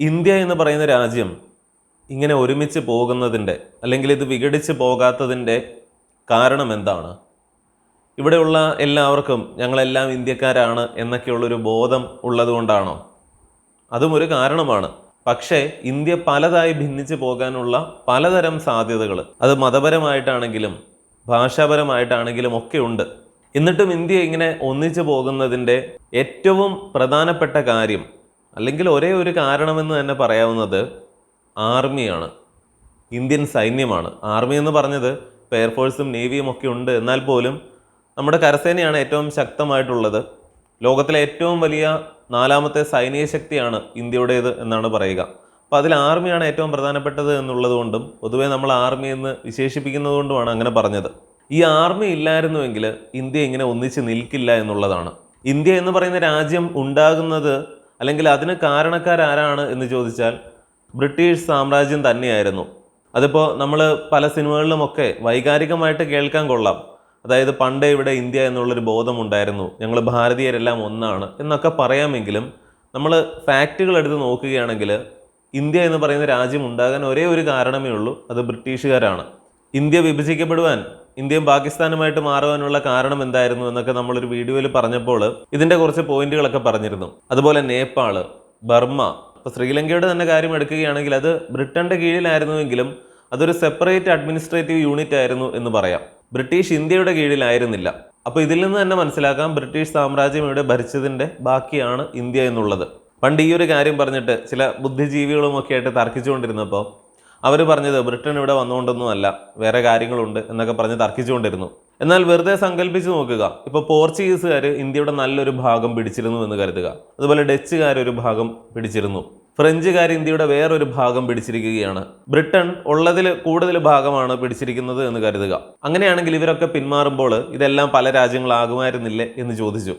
India എന്ന് പറയുന്ന രാജ്യം ഇങ്ങനെ ഒരുമിച്ച് പോകുന്നതിന്റെ അല്ലെങ്കിൽ ഇത് വിഘടിച്ച് പോകാത്തതിന്റെ കാരണം എന്താണ്? ഇവിടെയുള്ള എല്ലാവർക്കും ഞങ്ങളെല്ലാം ഇന്ത്യക്കാരാണ് എന്നൊക്കെയുള്ളൊരു ബോധം ഉള്ളതുകൊണ്ടാണോ? അതും ഒരു കാരണമാണ്. പക്ഷേ ഇന്ത്യ പലതായി ഭിന്നിച്ച് പോകാനുള്ള പലതരം സാധ്യതകൾ അത് മതപരമായിട്ടാണെങ്കിലും ഭാഷാപരമായിട്ടാണെങ്കിലും ഒക്കെ ഉണ്ട്. എന്നിട്ടും ഇന്ത്യ ഇങ്ങനെ ഒന്നിച്ചു പോകുന്നതിന്റെ ഏറ്റവും പ്രധാനപ്പെട്ട കാര്യം അല്ലെങ്കിൽ ഒരേ ഒരു കാരണമെന്ന് തന്നെ പറയാവുന്നത് ആർമിയാണ് ഇന്ത്യൻ സൈന്യമാണ്. ആർമി എന്ന് പറഞ്ഞത് ഇപ്പോൾ എയർഫോഴ്സും നേവിയും ഒക്കെ ഉണ്ട്. എന്നാൽ പോലും നമ്മുടെ കരസേനയാണ് ഏറ്റവും ശക്തമായിട്ടുള്ളത്. ലോകത്തിലെ ഏറ്റവും വലിയ നാലാമത്തെ സൈനിക ശക്തിയാണ് ഇന്ത്യയുടേത് എന്നാണ് പറയുക. അപ്പോൾ അതിൽ ആർമിയാണ് ഏറ്റവും പ്രധാനപ്പെട്ടത് എന്നുള്ളത് കൊണ്ടും പൊതുവേ നമ്മൾ ആർമി എന്ന് വിശേഷിപ്പിക്കുന്നതുകൊണ്ടുമാണ് അങ്ങനെ പറഞ്ഞത്. ഈ ആർമി ഇല്ലായിരുന്നുവെങ്കിൽ ഇന്ത്യ ഇങ്ങനെ ഒന്നിച്ച് നിൽക്കില്ല എന്നുള്ളതാണ്. ഇന്ത്യ എന്ന് പറയുന്ന രാജ്യം ഉണ്ടാകുന്നത് അല്ലെങ്കിൽ അതിന് കാരണക്കാരാരാണ് എന്ന് ചോദിച്ചാൽ ബ്രിട്ടീഷ് സാമ്രാജ്യം തന്നെയായിരുന്നു. അതിപ്പോൾ നമ്മൾ പല സിനിമകളിലുമൊക്കെ വൈകാരികമായിട്ട് കേൾക്കാൻ കൊള്ളാം. അതായത് പണ്ടേ ഇവിടെ ഇന്ത്യ എന്നുള്ളൊരു ബോധമുണ്ടായിരുന്നു. ഞങ്ങൾ ഭാരതീയരെല്ലാം ഒന്നാണ് എന്നൊക്കെ പറയാമെങ്കിലും നമ്മൾ ഫാക്റ്റുകൾ എടുത്ത് നോക്കുകയാണെങ്കിൽ ഇന്ത്യ എന്ന് പറയുന്ന രാജ്യം ഉണ്ടാകാൻ ഒരേ ഒരു കാരണമേ ഉള്ളൂ. അത് ബ്രിട്ടീഷുകാരാണ്. ഇന്ത്യ വിഭജിക്കപ്പെടുവാൻ ഇന്ത്യയും പാകിസ്ഥാനുമായിട്ട് മാറുവാനുള്ള കാരണം എന്തായിരുന്നു എന്നൊക്കെ നമ്മളൊരു വീഡിയോയിൽ പറഞ്ഞപ്പോൾ ഇതിന്റെ കുറച്ച് പോയിന്റുകളൊക്കെ പറഞ്ഞിരുന്നു. അതുപോലെ നേപ്പാൾ ബർമ്മ. ഇപ്പൊ ശ്രീലങ്കയുടെ തന്നെ കാര്യം എടുക്കുകയാണെങ്കിൽ അത് ബ്രിട്ടന്റെ കീഴിലായിരുന്നുവെങ്കിലും അതൊരു സെപ്പറേറ്റ് അഡ്മിനിസ്ട്രേറ്റീവ് യൂണിറ്റ് ആയിരുന്നു എന്ന് പറയാം. ബ്രിട്ടീഷ് ഇന്ത്യയുടെ കീഴിലായിരുന്നില്ല. അപ്പോൾ ഇതിൽ നിന്ന് തന്നെ മനസ്സിലാക്കാം ബ്രിട്ടീഷ് സാമ്രാജ്യം ഇവിടെ ഭരിച്ചതിന്റെ ബാക്കിയാണ് ഇന്ത്യ എന്നുള്ളത്. പണ്ട് ഈ ഒരു കാര്യം പറഞ്ഞിട്ട് ചില ബുദ്ധിജീവികളും ഒക്കെ ആയിട്ട് തർക്കിച്ചുകൊണ്ടിരുന്നപ്പോൾ അവർ പറഞ്ഞത് ബ്രിട്ടൻ ഇവിടെ വന്നുകൊണ്ടൊന്നുമല്ല വേറെ കാര്യങ്ങളുണ്ട് എന്നൊക്കെ പറഞ്ഞ് തർക്കിച്ചുകൊണ്ടിരുന്നു. എന്നാൽ വെറുതെ സങ്കല്പിച്ച് നോക്കുക ഇപ്പോൾ പോർച്ചുഗീസുകാർ ഇന്ത്യയുടെ നല്ലൊരു ഭാഗം പിടിച്ചിരുന്നു എന്ന് കരുതുക. അതുപോലെ ഡച്ചുകാർ ഒരു ഭാഗം പിടിച്ചിരുന്നു. ഫ്രഞ്ചുകാർ ഇന്ത്യയുടെ വേറൊരു ഭാഗം പിടിച്ചിരിക്കുകയാണ്. ബ്രിട്ടൻ ഉള്ളതിൽ കൂടുതൽ ഭാഗമാണ് പിടിച്ചിരിക്കുന്നത് എന്ന് കരുതുക. അങ്ങനെയാണെങ്കിൽ ഇവരൊക്കെ പിന്മാറുമ്പോൾ ഇതെല്ലാം പല രാജ്യങ്ങളാകുമായിരുന്നില്ലേ എന്ന് ചോദിച്ചു.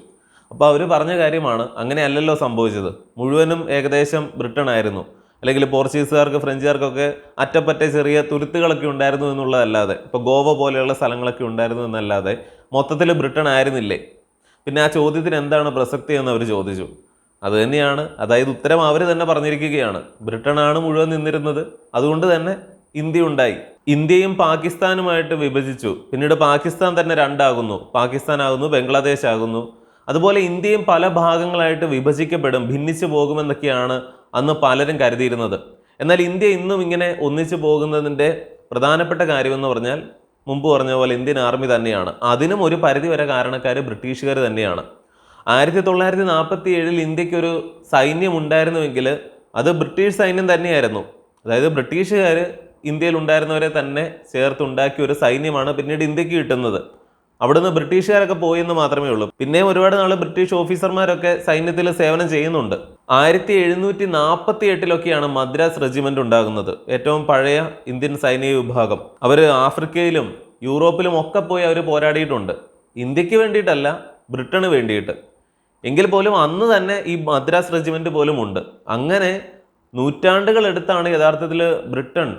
അപ്പോൾ അവർ പറഞ്ഞ കാര്യമാണ് അങ്ങനെയല്ലല്ലോ സംഭവിച്ചത്. മുഴുവനും ഏകദേശം ബ്രിട്ടൻ ആയിരുന്നു അല്ലെങ്കിൽ പോർച്ചുഗീസുകാർക്ക് ഫ്രഞ്ചുകാർക്കൊക്കെ അറ്റപ്പറ്റ ചെറിയ തുരുത്തുകളൊക്കെ ഉണ്ടായിരുന്നു എന്നുള്ളതല്ലാതെ ഇപ്പോൾ ഗോവ പോലെയുള്ള സ്ഥലങ്ങളൊക്കെ ഉണ്ടായിരുന്നു എന്നല്ലാതെ മൊത്തത്തിൽ ബ്രിട്ടൻ ആയിരുന്നില്ലേ? പിന്നെ ആ ചോദ്യത്തിന് എന്താണ് പ്രസക്തി എന്ന് അവർ ചോദിച്ചു. അത് തന്നെയാണ്. അതായത് ഉത്തരം അവർ തന്നെ പറഞ്ഞിരിക്കുകയാണ്. ബ്രിട്ടനാണ് മുഴുവൻ നിന്നിരുന്നത്. അതുകൊണ്ട് തന്നെ ഇന്ത്യ ഉണ്ടായി. ഇന്ത്യയും പാകിസ്ഥാനുമായിട്ട് വിഭജിച്ചു. പിന്നീട് പാകിസ്ഥാൻ തന്നെ രണ്ടാകുന്നു. പാകിസ്ഥാൻ ആകുന്നു ബംഗ്ലാദേശ് ആകുന്നു അതുപോലെ ഇന്ത്യയും പല ഭാഗങ്ങളായിട്ട് വിഭജിക്കപ്പെടും ഭിന്നിച്ചു പോകുമെന്നൊക്കെയാണ് അന്ന് പലരും കരുതിയിരുന്നത്. എന്നാൽ ഇന്ത്യ ഇന്നും ഇങ്ങനെ ഒന്നിച്ചു പോകുന്നതിന്റെ പ്രധാനപ്പെട്ട കാര്യമെന്ന് പറഞ്ഞാൽ മുമ്പ് പറഞ്ഞ പോലെ ഇന്ത്യൻ ആർമി തന്നെയാണ്. അതിനും ഒരു പരിധി വരെ കാരണക്കാർ ബ്രിട്ടീഷുകാർ തന്നെയാണ്. ആയിരത്തി തൊള്ളായിരത്തി നാൽപ്പത്തി ഏഴിൽ ഇന്ത്യക്കൊരു സൈന്യം ഉണ്ടായിരുന്നുവെങ്കിൽ അത് ബ്രിട്ടീഷ് സൈന്യം തന്നെയായിരുന്നു. അതായത് ബ്രിട്ടീഷുകാർ ഇന്ത്യയിൽ ഉണ്ടായിരുന്നവരെ തന്നെ ചേർത്തുണ്ടാക്കിയ ഒരു സൈന്യമാണ് പിന്നീട് ഇന്ത്യയ്ക്ക് കിട്ടുന്നത്. അവിടുന്ന് ബ്രിട്ടീഷുകാരൊക്കെ പോയെന്ന് മാത്രമേ ഉള്ളൂ. പിന്നെയും ഒരുപാട് നാൾ ബ്രിട്ടീഷ് ഓഫീസർമാരൊക്കെ സൈന്യത്തിൽ സേവനം ചെയ്യുന്നുണ്ട്. ആയിരത്തി എഴുന്നൂറ്റി നാൽപ്പത്തി എട്ടിലൊക്കെയാണ് മദ്രാസ് റെജിമെന്റ് ഉണ്ടാകുന്നത്. ഏറ്റവും പഴയ ഇന്ത്യൻ സൈനിക വിഭാഗം. അവർ ആഫ്രിക്കയിലും യൂറോപ്പിലും ഒക്കെ പോയി അവർ പോരാടിയിട്ടുണ്ട്. ഇന്ത്യയ്ക്ക് വേണ്ടിയിട്ടല്ല ബ്രിട്ടന് വേണ്ടിയിട്ട്. എങ്കിൽ പോലും അന്ന് തന്നെ ഈ മദ്രാസ് റെജിമെന്റ് പോലും ഉണ്ട് അങ്ങനെ നൂറ്റാണ്ടുകളെടുത്താണ് യഥാർത്ഥത്തിൽ ബ്രിട്ടൻ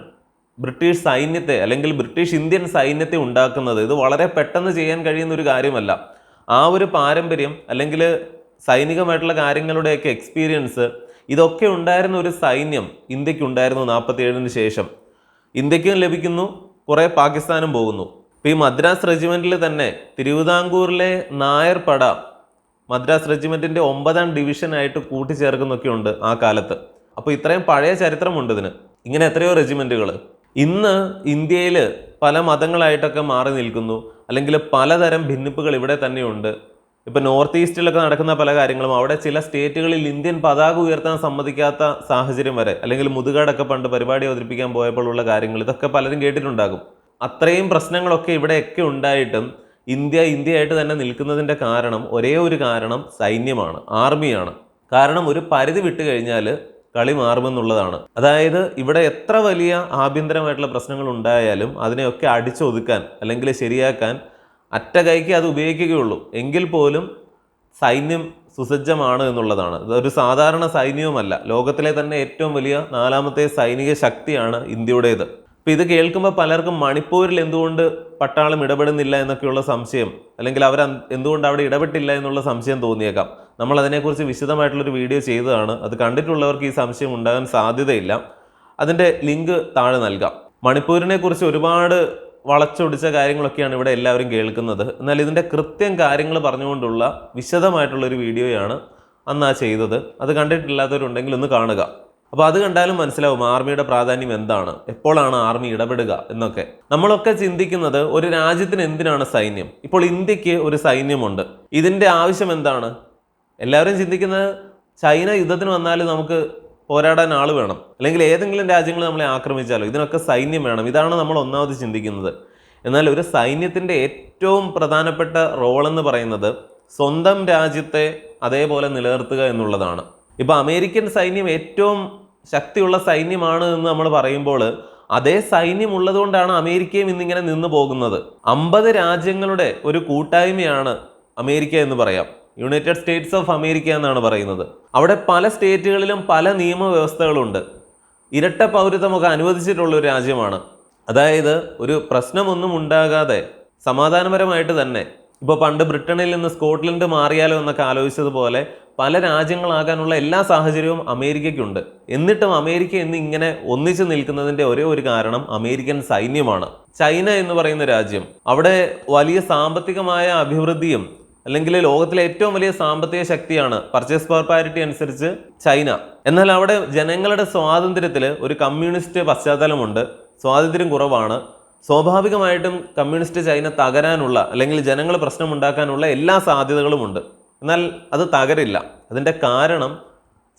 ബ്രിട്ടീഷ് സൈന്യത്തെ അല്ലെങ്കിൽ ബ്രിട്ടീഷ് ഇന്ത്യൻ സൈന്യത്തെ ഉണ്ടാക്കുന്നത് ഇത് വളരെ പെട്ടെന്ന് ചെയ്യാൻ കഴിയുന്ന ഒരു കാര്യമല്ല. ആ ഒരു പാരമ്പര്യം അല്ലെങ്കിൽ സൈനികമായിട്ടുള്ള കാര്യങ്ങളുടെയൊക്കെ എക്സ്പീരിയൻസ് ഇതൊക്കെ ഉണ്ടായിരുന്ന ഒരു സൈന്യം ഇന്ത്യയ്ക്ക് ഉണ്ടായിരുന്നു നാൽപ്പത്തി ഏഴിന് ശേഷം. ഇന്ത്യക്കും ലഭിക്കുന്നു കുറേ പാകിസ്ഥാനും പോകുന്നു. ഇപ്പോൾ ഈ മദ്രാസ് റെജിമെന്റിൽ തന്നെ തിരുവിതാംകൂറിലെ നായർ പട മദ്രാസ് റെജിമെന്റിന്റെ ഒമ്പതാം ഡിവിഷനായിട്ട് കൂട്ടിച്ചേർക്കുന്നൊക്കെ ഉണ്ട് ആ കാലത്ത്. അപ്പോൾ ഇത്രയും പഴയ ചരിത്രമുണ്ട് ഇതിന്. ഇങ്ങനെ എത്രയോ റെജിമെന്റുകൾ ഇന്ന് ഇന്ത്യയിൽ പല മതങ്ങളായിട്ടൊക്കെ മാറി നിൽക്കുന്നു. അല്ലെങ്കിൽ പലതരം ഭിന്നിപ്പുകൾ ഇവിടെ തന്നെയുണ്ട്. ഇപ്പോൾ നോർത്ത് ഈസ്റ്റിലൊക്കെ നടക്കുന്ന പല കാര്യങ്ങളും അവിടെ ചില സ്റ്റേറ്റുകളിൽ ഇന്ത്യൻ പതാക ഉയർത്താൻ സമ്മതിക്കാത്ത സാഹചര്യം വരെ അല്ലെങ്കിൽ മുതുകാടൊക്കെ പണ്ട് പരിപാടി അവതരിപ്പിക്കാൻ പോയപ്പോഴുള്ള കാര്യങ്ങൾ ഇതൊക്കെ പലരും കേട്ടിട്ടുണ്ടാകും. അത്രയും പ്രശ്നങ്ങളൊക്കെ ഇവിടെയൊക്കെ ഉണ്ടായിട്ടും ഇന്ത്യ ഇന്ത്യയായിട്ട് തന്നെ നിൽക്കുന്നതിന്റെ കാരണം ഒരേ ഒരു കാരണം സൈന്യമാണ് ആർമിയാണ്. കാരണം ഒരു പരിധി വിട്ട് കഴിഞ്ഞാൽ കളി മാറുമെന്നുള്ളതാണ്. അതായത് ഇവിടെ എത്ര വലിയ ആഭ്യന്തരമായിട്ടുള്ള പ്രശ്നങ്ങൾ ഉണ്ടായാലും അതിനെയൊക്കെ അടിച്ചൊതുക്കാൻ അല്ലെങ്കിൽ ശരിയാക്കാൻ അറ്റകൈക്ക് അത് ഉപയോഗിക്കുകയുള്ളൂ. എങ്കിൽ പോലും സൈന്യം സുസജ്ജമാണ് എന്നുള്ളതാണ്. ഇതൊരു സാധാരണ സൈന്യവുമല്ല ലോകത്തിലെ തന്നെ ഏറ്റവും വലിയ നാലാമത്തെ സൈനിക ശക്തിയാണ് ഇന്ത്യയുടേത്. ഇപ്പം ഇത് കേൾക്കുമ്പോൾ പലർക്കും മണിപ്പൂരിൽ എന്തുകൊണ്ട് പട്ടാളം ഇടപെടുന്നില്ല എന്നൊക്കെയുള്ള സംശയം അല്ലെങ്കിൽ അവർ എന്തുകൊണ്ട് അവിടെ ഇടപെട്ടില്ല എന്നുള്ള സംശയം തോന്നിയേക്കാം. നമ്മൾ അതിനെക്കുറിച്ച് വിശദമായിട്ടുള്ളൊരു വീഡിയോ ചെയ്തതാണ്. അത് കണ്ടിട്ടുള്ളവർക്ക് ഈ സംശയം ഉണ്ടാകാൻ സാധ്യതയില്ല. അതിന്റെ ലിങ്ക് താഴെ നൽകാം. മണിപ്പൂരിനെ കുറിച്ച് ഒരുപാട് വളച്ചൊടിച്ച കാര്യങ്ങളൊക്കെയാണ് ഇവിടെ എല്ലാവരും കേൾക്കുന്നത്. എന്നാൽ ഇതിന്റെ കൃത്യം കാര്യങ്ങൾ പറഞ്ഞുകൊണ്ടുള്ള വിശദമായിട്ടുള്ളൊരു വീഡിയോയാണ് അന്ന് ആ ചെയ്തത്. അത് കണ്ടിട്ടില്ലാത്തവരുണ്ടെങ്കിൽ ഒന്ന് കാണുക. അപ്പോൾ അത് കണ്ടാലും മനസ്സിലാവും ആർമിയുടെ പ്രാധാന്യം എന്താണ്. എപ്പോഴാണ് ആർമി ഇടപെടുക എന്നൊക്കെ. നമ്മളൊക്കെ ചിന്തിക്കുന്നത് ഒരു രാജ്യത്തിന് എന്തിനാണ് സൈന്യം? ഇപ്പോൾ ഇന്ത്യയ്ക്ക് ഒരു സൈന്യമുണ്ട്. ഇതിന്റെ ആവശ്യം എന്താണ്? എല്ലാവരും ചിന്തിക്കുന്നത് ചൈന യുദ്ധത്തിന് വന്നാൽ നമുക്ക് പോരാടാൻ ആൾ വേണം. അല്ലെങ്കിൽ ഏതെങ്കിലും രാജ്യങ്ങൾ നമ്മളെ ആക്രമിച്ചാലോ ഇതിനൊക്കെ സൈന്യം വേണം. ഇതാണ് നമ്മൾ ഒന്നാമത് ചിന്തിക്കുന്നത്. എന്നാൽ ഒരു സൈന്യത്തിന്റെ ഏറ്റവും പ്രധാനപ്പെട്ട റോൾ എന്ന് പറയുന്നത് സ്വന്തം രാജ്യത്തെ അതേപോലെ നിലനിർത്തുക എന്നുള്ളതാണ്. ഇപ്പോൾ അമേരിക്കൻ സൈന്യം ഏറ്റവും ശക്തിയുള്ള സൈന്യമാണ് എന്ന് നമ്മൾ പറയുമ്പോൾ അതേ സൈന്യം ഉള്ളതുകൊണ്ടാണ് അമേരിക്കയും ഇന്നിങ്ങനെ നിന്ന് പോകുന്നത്. അമ്പത് രാജ്യങ്ങളുടെ ഒരു കൂട്ടായ്മയാണ് അമേരിക്ക എന്ന് പറയാം. യുണൈറ്റഡ് സ്റ്റേറ്റ്സ് ഓഫ് അമേരിക്ക എന്നാണ് പറയുന്നത്. അവിടെ പല സ്റ്റേറ്റുകളിലും പല നിയമവ്യവസ്ഥകളുണ്ട്. ഇരട്ട പൗരത്വമൊക്കെ അനുവദിച്ചിട്ടുള്ള ഒരു രാജ്യമാണ്. അതായത് ഒരു പ്രശ്നമൊന്നും ഉണ്ടാകാതെ സമാധാനപരമായിട്ട് തന്നെ. ഇപ്പോൾ പണ്ട് ബ്രിട്ടനിൽ നിന്ന് സ്കോട്ട്ലൻഡ് മാറിയാലോ എന്നൊക്കെ ആലോചിച്ചതുപോലെ പല രാജ്യങ്ങളാകാനുള്ള എല്ലാ സാഹചര്യവും അമേരിക്കയ്ക്കുണ്ട്. എന്നിട്ടും അമേരിക്ക ഇന്ന് ഇങ്ങനെ ഒന്നിച്ചു നിൽക്കുന്നതിന്റെ ഒരേ ഒരു കാരണം അമേരിക്കൻ സൈന്യമാണ്. ചൈന എന്ന് പറയുന്ന രാജ്യം അവിടെ വലിയ സാമ്പത്തികമായ അഭിവൃദ്ധിയും അല്ലെങ്കിൽ ലോകത്തിലെ ഏറ്റവും വലിയ സാമ്പത്തിക ശക്തിയാണ് പർച്ചേസ് പവർ പാരിറ്റി അനുസരിച്ച് ചൈന. എന്നാൽ അവിടെ ജനങ്ങളുടെ സ്വാതന്ത്ര്യത്തിൽ ഒരു കമ്മ്യൂണിസ്റ്റ് പശ്ചാത്തലമുണ്ട്. സ്വാതന്ത്ര്യം കുറവാണ്. സ്വാഭാവികമായിട്ടും കമ്മ്യൂണിസ്റ്റ് ചൈന തകരാനുള്ള അല്ലെങ്കിൽ ജനങ്ങൾ പ്രശ്നമുണ്ടാക്കാനുള്ള എല്ലാ സാധ്യതകളുമുണ്ട്. എന്നാൽ അത് തകരില്ല. അതിന്റെ കാരണം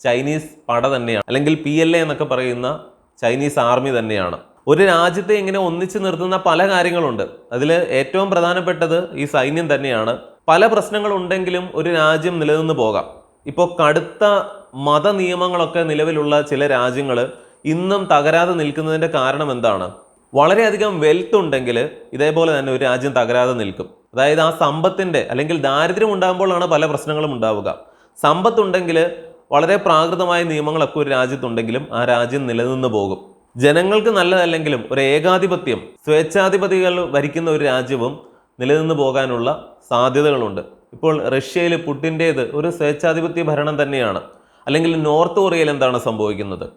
ചൈനീസ് പട തന്നെയാണ്. അല്ലെങ്കിൽ പി എൽ എ എന്നൊക്കെ പറയുന്ന ചൈനീസ് ആർമി തന്നെയാണ്. ഒരു രാജ്യത്തെ ഇങ്ങനെ ഒന്നിച്ചു നിർത്തുന്ന പല കാര്യങ്ങളുണ്ട്. അതിൽ ഏറ്റവും പ്രധാനപ്പെട്ടത് ഈ സൈന്യം തന്നെയാണ്. പല പ്രശ്നങ്ങളുണ്ടെങ്കിലും ഒരു രാജ്യം നിലനിന്ന് പോകാം. ഇപ്പോൾ കടുത്ത മത നിയമങ്ങളൊക്കെ നിലവിലുള്ള ചില രാജ്യങ്ങൾ ഇന്നും തകരാതെ നിൽക്കുന്നതിന്റെ കാരണം എന്താണ്? വളരെയധികം വെൽത്ത് ഉണ്ടെങ്കിൽ ഇതേപോലെ തന്നെ ഒരു രാജ്യം തകരാതെ നിൽക്കും. അതായത് ആ സമ്പത്തിന്റെ അല്ലെങ്കിൽ ദാരിദ്ര്യം ഉണ്ടാകുമ്പോഴാണ് പല പ്രശ്നങ്ങളും ഉണ്ടാവുക. സമ്പത്തുണ്ടെങ്കിൽ വളരെ പ്രാകൃതമായ നിയമങ്ങളൊക്കെ ഒരു രാജ്യത്തുണ്ടെങ്കിലും ആ രാജ്യം നിലനിന്ന് പോകും. ജനങ്ങൾക്ക് നല്ലതല്ലെങ്കിലും ഒരു ഏകാധിപത്യം സ്വേച്ഛാധിപതികൾ ഭരിക്കുന്ന ഒരു രാജ്യവും നിലനിന്ന് പോകാനുള്ള സാധ്യതകളുണ്ട്. ഇപ്പോൾ റഷ്യയിൽ പുട്ടിന്റേത് ഒരു സ്വേച്ഛാധിപത്യ ഭരണം തന്നെയാണ്. അല്ലെങ്കിൽ നോർത്ത് കൊറിയയിൽ എന്താണ് സംഭവിക്കുന്നത്?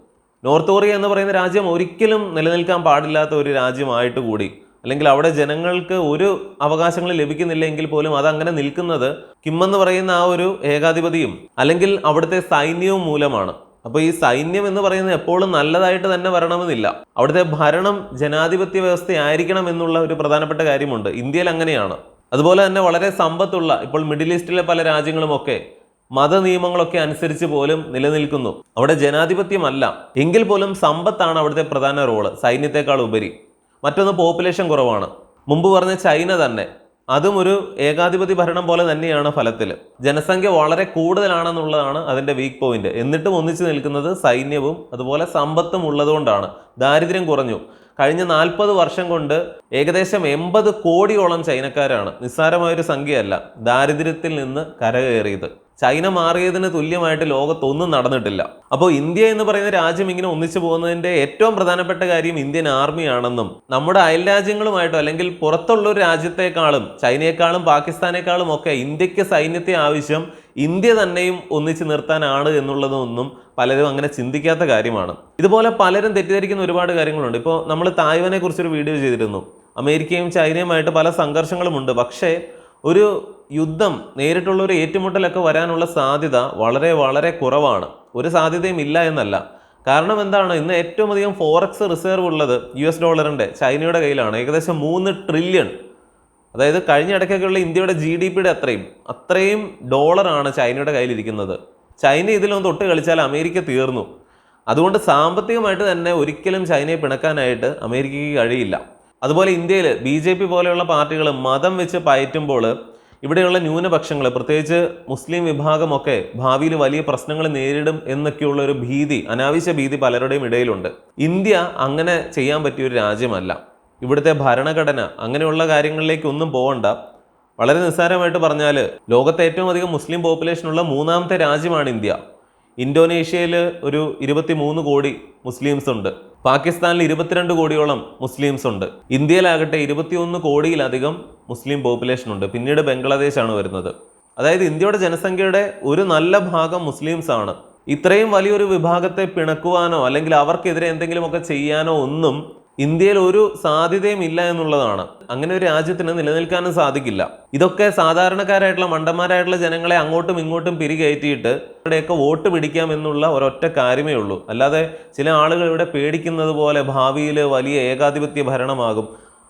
നോർത്ത് കൊറിയ എന്ന് പറയുന്ന രാജ്യം ഒരിക്കലും നിലനിൽക്കാൻ പാടില്ലാത്ത ഒരു രാജ്യമായിട്ട് കൂടി അല്ലെങ്കിൽ അവിടെ ജനങ്ങൾക്ക് ഒരു അവകാശങ്ങൾ ലഭിക്കുന്നില്ലെങ്കിൽ പോലും അതങ്ങനെ നിൽക്കുന്നത് കിമ്മെന്ന് പറയുന്ന ആ ഒരു ഏകാധിപതിയും അല്ലെങ്കിൽ അവിടുത്തെ സൈന്യവും മൂലമാണ്. അപ്പോൾ ഈ സൈന്യം എന്ന് പറയുന്നത് എപ്പോഴും നല്ലതായിട്ട് തന്നെ വരണമെന്നില്ല. അവിടുത്തെ ഭരണം ജനാധിപത്യ വ്യവസ്ഥയായിരിക്കണം എന്നുള്ള ഒരു പ്രധാനപ്പെട്ട കാര്യമുണ്ട്. ഇന്ത്യയിൽ അങ്ങനെയാണ്. അതുപോലെ തന്നെ വളരെ സമ്പത്തുള്ള ഇപ്പോൾ മിഡിൽ ഈസ്റ്റിലെ പല രാജ്യങ്ങളുമൊക്കെ മത നിയമങ്ങളൊക്കെ അനുസരിച്ച് പോലും നിലനിൽക്കുന്നു. അവിടെ ജനാധിപത്യമല്ല. എങ്കിൽ പോലും സമ്പത്താണ് അവിടുത്തെ പ്രധാന റോൾ. സൈന്യത്തെക്കാൾ ഉപരി. മറ്റൊന്ന് പോപ്പുലേഷൻ കുറവാണ്. മുമ്പ് പറഞ്ഞ ചൈന തന്നെ. അതും ഒരു ഏകാധിപതി ഭരണം പോലെ തന്നെയാണ് ഫലത്തിൽ. ജനസംഖ്യ വളരെ കൂടുതലാണെന്നുള്ളതാണ് അതിന്റെ വീക്ക് പോയിന്റ് എന്നിട്ടും ഒന്നിച്ചു നിൽക്കുന്നത് സൈന്യവും അതുപോലെ സമ്പത്തും ഉള്ളതുകൊണ്ടാണ്. ദാരിദ്ര്യം കുറഞ്ഞു. കഴിഞ്ഞ നാൽപ്പത് വർഷം കൊണ്ട് ഏകദേശം എൺപത് കോടിയോളം ചൈനക്കാരാണ്. നിസ്സാരമായൊരു സംഖ്യയല്ല ദാരിദ്ര്യത്തിൽ നിന്ന് കരകയറിയത്. ചൈന മാറിയതിന് തുല്യമായിട്ട് ലോകത്തൊന്നും നടന്നിട്ടില്ല. അപ്പോൾ ഇന്ത്യ എന്ന് പറയുന്ന രാജ്യം ഇങ്ങനെ ഒന്നിച്ചു പോകുന്നതിന്റെ ഏറ്റവും പ്രധാനപ്പെട്ട കാര്യം ഇന്ത്യൻ ആർമിയാണെന്നും നമ്മുടെ അയൽ രാജ്യങ്ങളുമായിട്ടോ അല്ലെങ്കിൽ പുറത്തുള്ള ഒരു രാജ്യത്തെക്കാളും ചൈനയെക്കാളും പാകിസ്ഥാനേക്കാളും ഒക്കെ ഇന്ത്യയ്ക്ക് സൈന്യത്തെ ആവശ്യം ഇന്ത്യ തന്നെയും ഒന്നിച്ചു നിർത്താനാണ് എന്നുള്ളതൊന്നും പലരും അങ്ങനെ ചിന്തിക്കാത്ത കാര്യമാണ്. ഇതുപോലെ പലരും തെറ്റിദ്ധരിക്കുന്ന ഒരുപാട് കാര്യങ്ങളുണ്ട്. ഇപ്പോൾ നമ്മൾ തായ്വാനെ കുറിച്ചൊരു വീഡിയോ ചെയ്തിരുന്നു. അമേരിക്കയും ചൈനയുമായിട്ട് പല സംഘർഷങ്ങളുമുണ്ട്. പക്ഷേ ഒരു യുദ്ധം നേരിട്ടുള്ള ഒരു ഏറ്റുമുട്ടലൊക്കെ വരാനുള്ള സാധ്യത വളരെ വളരെ കുറവാണ്. ഒരു സാധ്യതയും ഇല്ല എന്നല്ല. കാരണം എന്താണ്? ഇന്ന് ഏറ്റവും അധികം ഫോറക്സ് റിസർവ് ഉള്ളത് യു എസ് ഡോളറിന്റെ ചൈനയുടെ കയ്യിലാണ്. ഏകദേശം മൂന്ന് ട്രില്യൺ അതായത് കഴിഞ്ഞ ഇടയ്ക്കൊക്കെയുള്ള ഇന്ത്യയുടെ ജി ഡി പിയുടെ അത്രയും. അത്രയും ഡോളറാണ് ചൈനയുടെ കയ്യിലിരിക്കുന്നത്. ചൈന ഇതിലൊന്ന് തൊട്ട് കളിച്ചാൽ അമേരിക്ക തീർന്നു. അതുകൊണ്ട് സാമ്പത്തികമായിട്ട് തന്നെ ഒരിക്കലും ചൈനയെ പിണക്കാനായിട്ട് അമേരിക്കയ്ക്ക് കഴിയില്ല. അതുപോലെ ഇന്ത്യയിൽ ബി ജെ പി പോലെയുള്ള പാർട്ടികൾ മതം വെച്ച് പയറ്റുമ്പോൾ ഇവിടെയുള്ള ന്യൂനപക്ഷങ്ങൾ പ്രത്യേകിച്ച് മുസ്ലിം വിഭാഗമൊക്കെ ഭാവിയിൽ വലിയ പ്രശ്നങ്ങൾ നേരിടും എന്നൊക്കെയുള്ള ഒരു ഭീതി അനാവശ്യ ഭീതി പലരുടെയും ഇടയിലുണ്ട്. ഇന്ത്യ അങ്ങനെ ചെയ്യാൻ പറ്റിയ ഒരു രാജ്യമല്ല. ഇവിടുത്തെ ഭരണഘടന അങ്ങനെയുള്ള കാര്യങ്ങളിലേക്ക് ഒന്നും പോകണ്ട. വളരെ നിസ്സാരമായിട്ട് പറഞ്ഞാൽ ലോകത്തെ ഏറ്റവും അധികം മുസ്ലിം പോപ്പുലേഷൻ ഉള്ള മൂന്നാമത്തെ രാജ്യമാണ് ഇന്ത്യ. ഇന്തോനേഷ്യയിൽ ഒരു ഇരുപത്തി മൂന്ന് കോടി മുസ്ലിംസ് ഉണ്ട് പാകിസ്ഥാനിൽ ഇരുപത്തിരണ്ട് കോടിയോളം മുസ്ലിംസ് ഉണ്ട് ഇന്ത്യയിലാകട്ടെ ഇരുപത്തിയൊന്ന് കോടിയിലധികം മുസ്ലിം പോപ്പുലേഷൻ ഉണ്ട് പിന്നീട് ബംഗ്ലാദേശാണ് വരുന്നത്. അതായത് ഇന്ത്യയുടെ ജനസംഖ്യയുടെ ഒരു നല്ല ഭാഗം മുസ്ലിംസ് ആണ് ഇത്രയും വലിയൊരു വിഭാഗത്തെ പിണക്കുവാനോ അല്ലെങ്കിൽ അവർക്കെതിരെ എന്തെങ്കിലുമൊക്കെ ചെയ്യാനോ ഒന്നും ഇന്ത്യയിൽ ഒരു സാധ്യതയും ഇല്ല എന്നുള്ളതാണ്. അങ്ങനെ ഒരു രാജ്യത്തിന് നിലനിൽക്കാനും സാധിക്കില്ല. ഇതൊക്കെ സാധാരണക്കാരായിട്ടുള്ള മണ്ടന്മാരായിട്ടുള്ള ജനങ്ങളെ അങ്ങോട്ടും ഇങ്ങോട്ടും പിരികയറ്റിയിട്ട് ഇവിടെയൊക്കെ വോട്ട് പിടിക്കാം എന്നുള്ള ഒരൊറ്റ കാര്യമേ ഉള്ളൂ. അല്ലാതെ ചില ആളുകൾ ഇവിടെ പേടിക്കുന്നത് പോലെ ഭാവിയിൽ വലിയ ഏകാധിപത്യ ഭരണമാകും.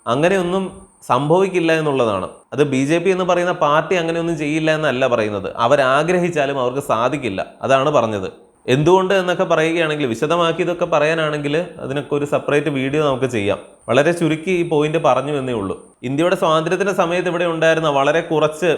അങ്ങനെയൊന്നും സംഭവിക്കില്ല എന്നുള്ളതാണ്. അത് ബി ജെ പി എന്ന് പറയുന്ന പാർട്ടി അങ്ങനെയൊന്നും ചെയ്യില്ല എന്നല്ല പറയുന്നത്. അവരാഗ്രഹിച്ചാലും അവർക്ക് സാധിക്കില്ല. അതാണ് പറഞ്ഞത്. എന്തുകൊണ്ട് എന്നൊക്കെ പറയുകയാണെങ്കിൽ വിശദമാക്കി ഇതൊക്കെ പറയാനാണെങ്കിൽ അതിനൊക്കെ ഒരു സെപ്പറേറ്റ് വീഡിയോ നമുക്ക് ചെയ്യാം. വളരെ ചുരുക്കി ഈ പോയിന്റ് പറഞ്ഞു എന്നേ ഉള്ളൂ. ഇന്ത്യയുടെ സ്വാതന്ത്ര്യത്തിന്റെ സമയത്ത് ഇവിടെ ഉണ്ടായിരുന്ന വളരെ കുറച്ച്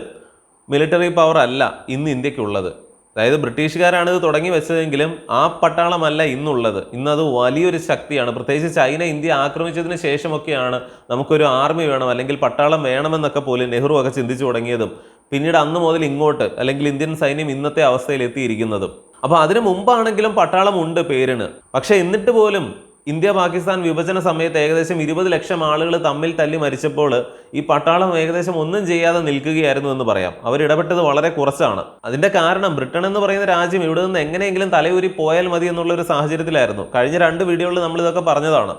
മിലിറ്ററി പവർ അല്ല ഇന്ന് ഇന്ത്യക്കുള്ളത്. അതായത് ബ്രിട്ടീഷുകാരാണ് ഇത് തുടങ്ങി വെച്ചതെങ്കിലും ആ പട്ടാളമല്ല ഇന്നുള്ളത്. ഇന്നത് വലിയൊരു ശക്തിയാണ്. പ്രത്യേകിച്ച് ചൈന ഇന്ത്യ ആക്രമിച്ചതിന് ശേഷമൊക്കെയാണ് നമുക്കൊരു ആർമി വേണം അല്ലെങ്കിൽ പട്ടാളം വേണമെന്നൊക്കെ പോലും നെഹ്റു ഒക്കെ ചിന്തിച്ചു തുടങ്ങിയതും പിന്നീട് അന്ന് മുതൽ ഇങ്ങോട്ട് അല്ലെങ്കിൽ ഇന്ത്യൻ സൈന്യം ഇന്നത്തെ അവസ്ഥയിൽ എത്തിയിരിക്കുന്നതും. അപ്പോൾ അതിനു മുമ്പാണെങ്കിലും പട്ടാളം ഉണ്ട് പേരിന്. പക്ഷേ എന്നിട്ട് പോലും ഇന്ത്യ പാകിസ്ഥാൻ വിഭജന സമയത്ത് ഏകദേശം ഇരുപത് ലക്ഷം ആളുകൾ തമ്മിൽ തല്ലി മരിച്ചപ്പോൾ ഈ പട്ടാളം ഏകദേശം ഒന്നും ചെയ്യാതെ നിൽക്കുകയായിരുന്നു എന്ന് പറയാം. അവരിടപെട്ടത് വളരെ കുറച്ചാണ്. അതിന്റെ കാരണം ബ്രിട്ടൻ എന്ന് പറയുന്ന രാജ്യം ഇവിടെ നിന്ന് എങ്ങനെയെങ്കിലും തലയൂരി പോയാൽ മതി എന്നുള്ള ഒരു സാഹചര്യത്തിലായിരുന്നു. കഴിഞ്ഞ രണ്ട് വീഡിയോകളിൽ നമ്മൾ ഇതൊക്കെ പറഞ്ഞതാണ്.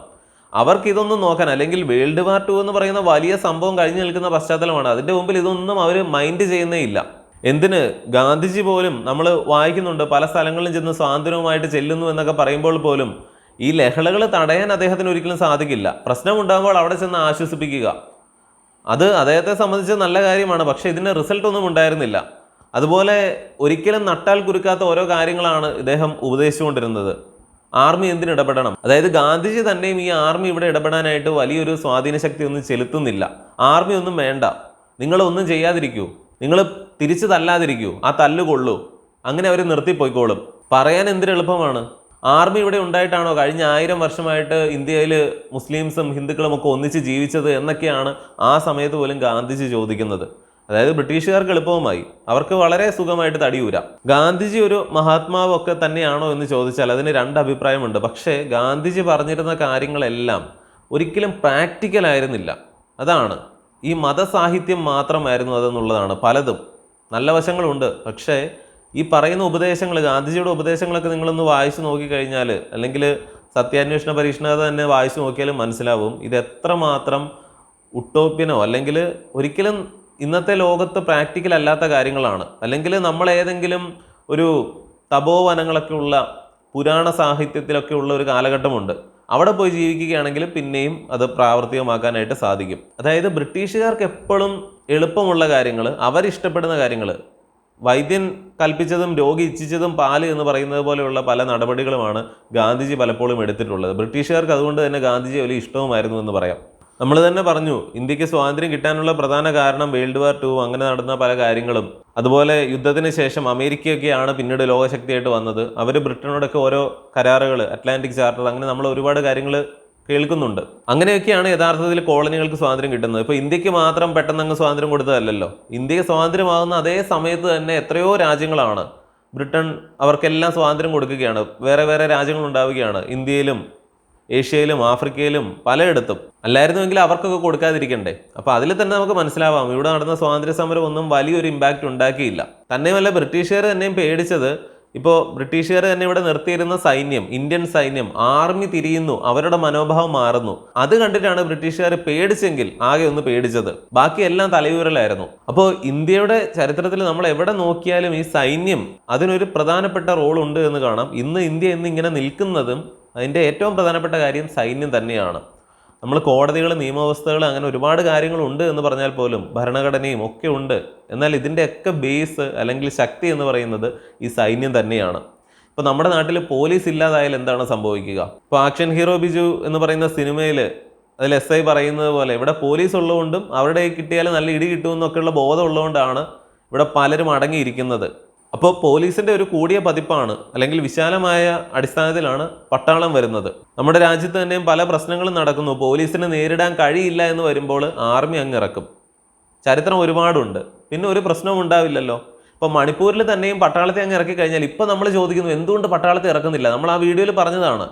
അവർക്ക് ഇതൊന്നും നോക്കാൻ അല്ലെങ്കിൽ വേൾഡ് വാർ ടു എന്ന് പറയുന്ന വലിയ സംഭവം കഴിഞ്ഞു നിൽക്കുന്ന പശ്ചാത്തലമാണ്. അതിന്റെ മുമ്പിൽ ഇതൊന്നും അവർ മൈൻഡ് ചെയ്യുന്നേ ഇല്ല. എന്തിന് ഗാന്ധിജി പോലും നമ്മൾ വായിക്കുന്നുണ്ട് പല സ്ഥലങ്ങളിലും ചെന്ന് സ്വാതന്ത്ര്യവുമായിട്ട് ചെല്ലുന്നു എന്നൊക്കെ പറയുമ്പോൾ പോലും ഈ ലഹളകൾ തടയാൻ അദ്ദേഹത്തിന് ഒരിക്കലും സാധിക്കില്ല. പ്രശ്നം പ്രശ്നമുണ്ടാകുമ്പോൾ അവിടെ ചെന്ന് ആശ്വസിപ്പിക്കുക. അത് അദ്ദേഹത്തെ സംബന്ധിച്ച് നല്ല കാര്യമാണ് പക്ഷേ ഇതിന് റിസൾട്ട് ഒന്നും ഉണ്ടായിരുന്നില്ല. അതുപോലെ ഒരിക്കലും നട്ടാൽ കുരുക്കാത്ത ഓരോ കാര്യങ്ങളാണ് ഇദ്ദേഹം ഉപദേശിച്ചുകൊണ്ടിരുന്നത്. ആർമി എന്തിന് ഇടപെടണം? അതായത് ഗാന്ധിജി തന്നെയും ഈ ആർമി ഇവിടെ ഇടപെടാനായിട്ട് വലിയൊരു സ്വാധീന ശക്തി ഒന്നും ചെലുത്തുന്നില്ല. ആർമി ഒന്നും വേണ്ട. നിങ്ങളൊന്നും ചെയ്യാതിരിക്കൂ. നിങ്ങൾ തിരിച്ചു തല്ലാതിരിക്കൂ ആ തല്ല് കൊള്ളൂ. അങ്ങനെ അവർ നിർത്തിപ്പോയിക്കോളും. പറയാൻ എന്തിന് എളുപ്പമാണ്? ആർമി ഇവിടെ ഉണ്ടായിട്ടാണോ കഴിഞ്ഞ ആയിരം വർഷമായിട്ട് ഇന്ത്യയിൽ മുസ്ലിംസും ഹിന്ദുക്കളും ഒക്കെ ഒന്നിച്ച് ജീവിച്ചത് എന്നൊക്കെയാണ് ആ സമയത്ത് പോലും ഗാന്ധിജി ചോദിക്കുന്നത്. അതായത് ബ്രിട്ടീഷുകാർക്ക് എളുപ്പവുമായി. അവർക്ക് വളരെ സുഖമായിട്ട് തടിയൂരാം. ഗാന്ധിജി ഒരു മഹാത്മാവൊക്കെ തന്നെയാണോ എന്ന് ചോദിച്ചാൽ അതിന് രണ്ട് അഭിപ്രായമുണ്ട്. പക്ഷേ ഗാന്ധിജി പറഞ്ഞിരുന്ന കാര്യങ്ങളെല്ലാം ഒരിക്കലും പ്രാക്ടിക്കൽ ആയിരുന്നില്ല അതാണ്. ഈ മതസാഹിത്യം മാത്രമായിരുന്നു അതെന്നുള്ളതാണ് പലതും. നല്ല വശങ്ങളുണ്ട്. പക്ഷേ ഈ പറയുന്ന ഉപദേശങ്ങൾ ഗാന്ധിജിയുടെ ഉപദേശങ്ങളൊക്കെ നിങ്ങളൊന്ന് വായിച്ചു നോക്കിക്കഴിഞ്ഞാൽ അല്ലെങ്കിൽ സത്യാന്വേഷണ പരീക്ഷണത തന്നെ വായിച്ചു നോക്കിയാലും മനസ്സിലാവും. ഇത് എത്രമാത്രം ഉട്ടോപ്യനോ അല്ലെങ്കിൽ ഒരിക്കലും ഇന്നത്തെ ലോകത്ത് പ്രാക്ടിക്കൽ അല്ലാത്ത കാര്യങ്ങളാണ്. അല്ലെങ്കിൽ നമ്മൾ ഏതെങ്കിലും ഒരു തപോവനങ്ങളൊക്കെ ഉള്ള പുരാണ സാഹിത്യത്തിലൊക്കെ ഉള്ള ഒരു കാലഘട്ടമുണ്ട്. അവിടെ പോയി ജീവിക്കുകയാണെങ്കിൽ പിന്നെയും അത് പ്രാവർത്തികമാക്കാനായിട്ട് സാധിക്കും. അതായത് ബ്രിട്ടീഷുകാർക്ക് എപ്പോഴും എളുപ്പമുള്ള കാര്യങ്ങൾ അവരിഷ്ടപ്പെടുന്ന കാര്യങ്ങൾ വൈദ്യൻ കൽപ്പിച്ചതും രോഗി ഇച്ഛിച്ചതും പാൽ എന്ന് പറയുന്നത് പോലെയുള്ള പല നടപടികളുമാണ് ഗാന്ധിജി പലപ്പോഴും എടുത്തിട്ടുള്ളത്. ബ്രിട്ടീഷുകാർക്ക് അതുകൊണ്ട് തന്നെ ഗാന്ധിജി വലിയ ഇഷ്ടവുമായിരുന്നു എന്ന് പറയാം. നമ്മൾ തന്നെ പറഞ്ഞു ഇന്ത്യയ്ക്ക് സ്വാതന്ത്ര്യം കിട്ടാനുള്ള പ്രധാന കാരണം വേൾഡ് വാർ ടു അങ്ങനെ നടന്ന പല കാര്യങ്ങളും. അതുപോലെ യുദ്ധത്തിന് ശേഷം അമേരിക്കയൊക്കെയാണ് പിന്നീട് ലോകശക്തിയായിട്ട് വന്നത്. അവർ ബ്രിട്ടനോടൊക്കെ ഓരോ കരാറുകൾ അറ്റ്ലാന്റിക് ചാർട്ടർ അങ്ങനെ നമ്മൾ ഒരുപാട് കാര്യങ്ങൾ കേൾക്കുന്നുണ്ട്. അങ്ങനെയൊക്കെയാണ് യഥാർത്ഥത്തിൽ കോളനികൾക്ക് സ്വാതന്ത്ര്യം കിട്ടുന്നത്. ഇപ്പോൾ ഇന്ത്യയ്ക്ക് മാത്രം പെട്ടെന്ന് അങ്ങ് സ്വാതന്ത്ര്യം കൊടുത്തതല്ലല്ലോ. ഇന്ത്യയ്ക്ക് സ്വാതന്ത്ര്യമാകുന്ന അതേ സമയത്ത് തന്നെ എത്രയോ രാജ്യങ്ങളാണ്. ബ്രിട്ടൻ അവർക്കെല്ലാം സ്വാതന്ത്ര്യം കൊടുക്കുകയാണ്. വേറെ വേറെ രാജ്യങ്ങൾ ഉണ്ടാവുകയാണ് ഇന്ത്യയിലും ഏഷ്യയിലും ആഫ്രിക്കയിലും പലയിടത്തും അല്ലായിരുന്നുവെങ്കിൽ അവർക്കൊക്കെ കൊടുക്കാതിരിക്കണ്ടേ. അപ്പോൾ അതിൽ തന്നെ നമുക്ക് മനസ്സിലാവാം ഇവിടെ നടന്ന സ്വാതന്ത്ര്യ സമരം ഒന്നും വലിയൊരു ഇമ്പാക്റ്റ് ഉണ്ടാക്കിയില്ല. തന്നെയുമല്ല ബ്രിട്ടീഷുകാർ തന്നെയും പേടിച്ചത് ഇപ്പോൾ ബ്രിട്ടീഷുകാർ തന്നെ ഇവിടെ നിർത്തിയിരുന്ന സൈന്യം ഇന്ത്യൻ സൈന്യം ആർമി തിരിയുന്നു അവരുടെ മനോഭാവം മാറുന്നു. അത് കണ്ടിട്ടാണ് ബ്രിട്ടീഷുകാർ പേടിച്ചെങ്കിൽ ആകെ ഒന്ന് പേടിച്ചത്. ബാക്കിയെല്ലാം തലയൂരലായിരുന്നു. അപ്പോൾ ഇന്ത്യയുടെ ചരിത്രത്തിൽ നമ്മൾ എവിടെ നോക്കിയാലും ഈ സൈന്യം അതിനൊരു പ്രധാനപ്പെട്ട റോൾ ഉണ്ട് എന്ന് കാണാം. ഇന്ന് ഇന്ത്യ ഇന്ന് ഇങ്ങനെ നിൽക്കുന്നതും അതിന്റെ ഏറ്റവും പ്രധാനപ്പെട്ട കാര്യം സൈന്യം തന്നെയാണ്. നമ്മൾ കോടതികൾ നിയമവ്യവസ്ഥകൾ അങ്ങനെ ഒരുപാട് കാര്യങ്ങളുണ്ട് എന്ന് പറഞ്ഞാൽ പോലും ഭരണഘടനയും ഒക്കെ ഉണ്ട്. എന്നാൽ ഇതിന്റെയൊക്കെ ബേസ് അല്ലെങ്കിൽ ശക്തി എന്ന് പറയുന്നത് ഈ സൈന്യം തന്നെയാണ്. ഇപ്പോൾ നമ്മുടെ നാട്ടിൽ പോലീസ് ഇല്ലാതായാൽ എന്താണ് സംഭവിക്കുക? ഇപ്പോൾ ആക്ഷൻ ഹീറോ ബിജു എന്ന് പറയുന്ന സിനിമയിൽ അതിൽ എസ് ഐ പറയുന്നത് പോലെ ഇവിടെ പോലീസ് ഉള്ളതുകൊണ്ടും അവരുടെ കിട്ടിയാൽ നല്ല ഇടി കിട്ടുമെന്നൊക്കെയുള്ള ബോധം ഉള്ളതുകൊണ്ടാണ് ഇവിടെ പലരും അടങ്ങിയിരിക്കുന്നത്. അപ്പോൾ പോലീസിന്റെ ഒരു കൂടിയ പതിപ്പാണ് അല്ലെങ്കിൽ വിശാലമായ അടിസ്ഥാനത്തിലാണ് പട്ടാളം വരുന്നത്. നമ്മുടെ രാജ്യത്ത് തന്നെയും പല പ്രശ്നങ്ങളും നടക്കുന്നു. പോലീസിന് നേരിടാൻ കഴിയില്ല എന്ന് വരുമ്പോൾ ആർമി അങ്ങ് ഇറക്കും ചരിത്രം ഒരുപാടുണ്ട്. പിന്നെ ഒരു പ്രശ്നവും ഉണ്ടാവില്ലല്ലോ. ഇപ്പോൾ മണിപ്പൂരിൽ തന്നെയും പട്ടാളത്തെ അങ്ങ് ഇറക്കി കഴിഞ്ഞാൽ ഇപ്പോൾ നമ്മൾ ചോദിക്കുന്നു എന്തുകൊണ്ട് പട്ടാളത്തെ ഇറക്കുന്നില്ല? നമ്മൾ ആ വീഡിയോയിൽ പറഞ്ഞതാണ്.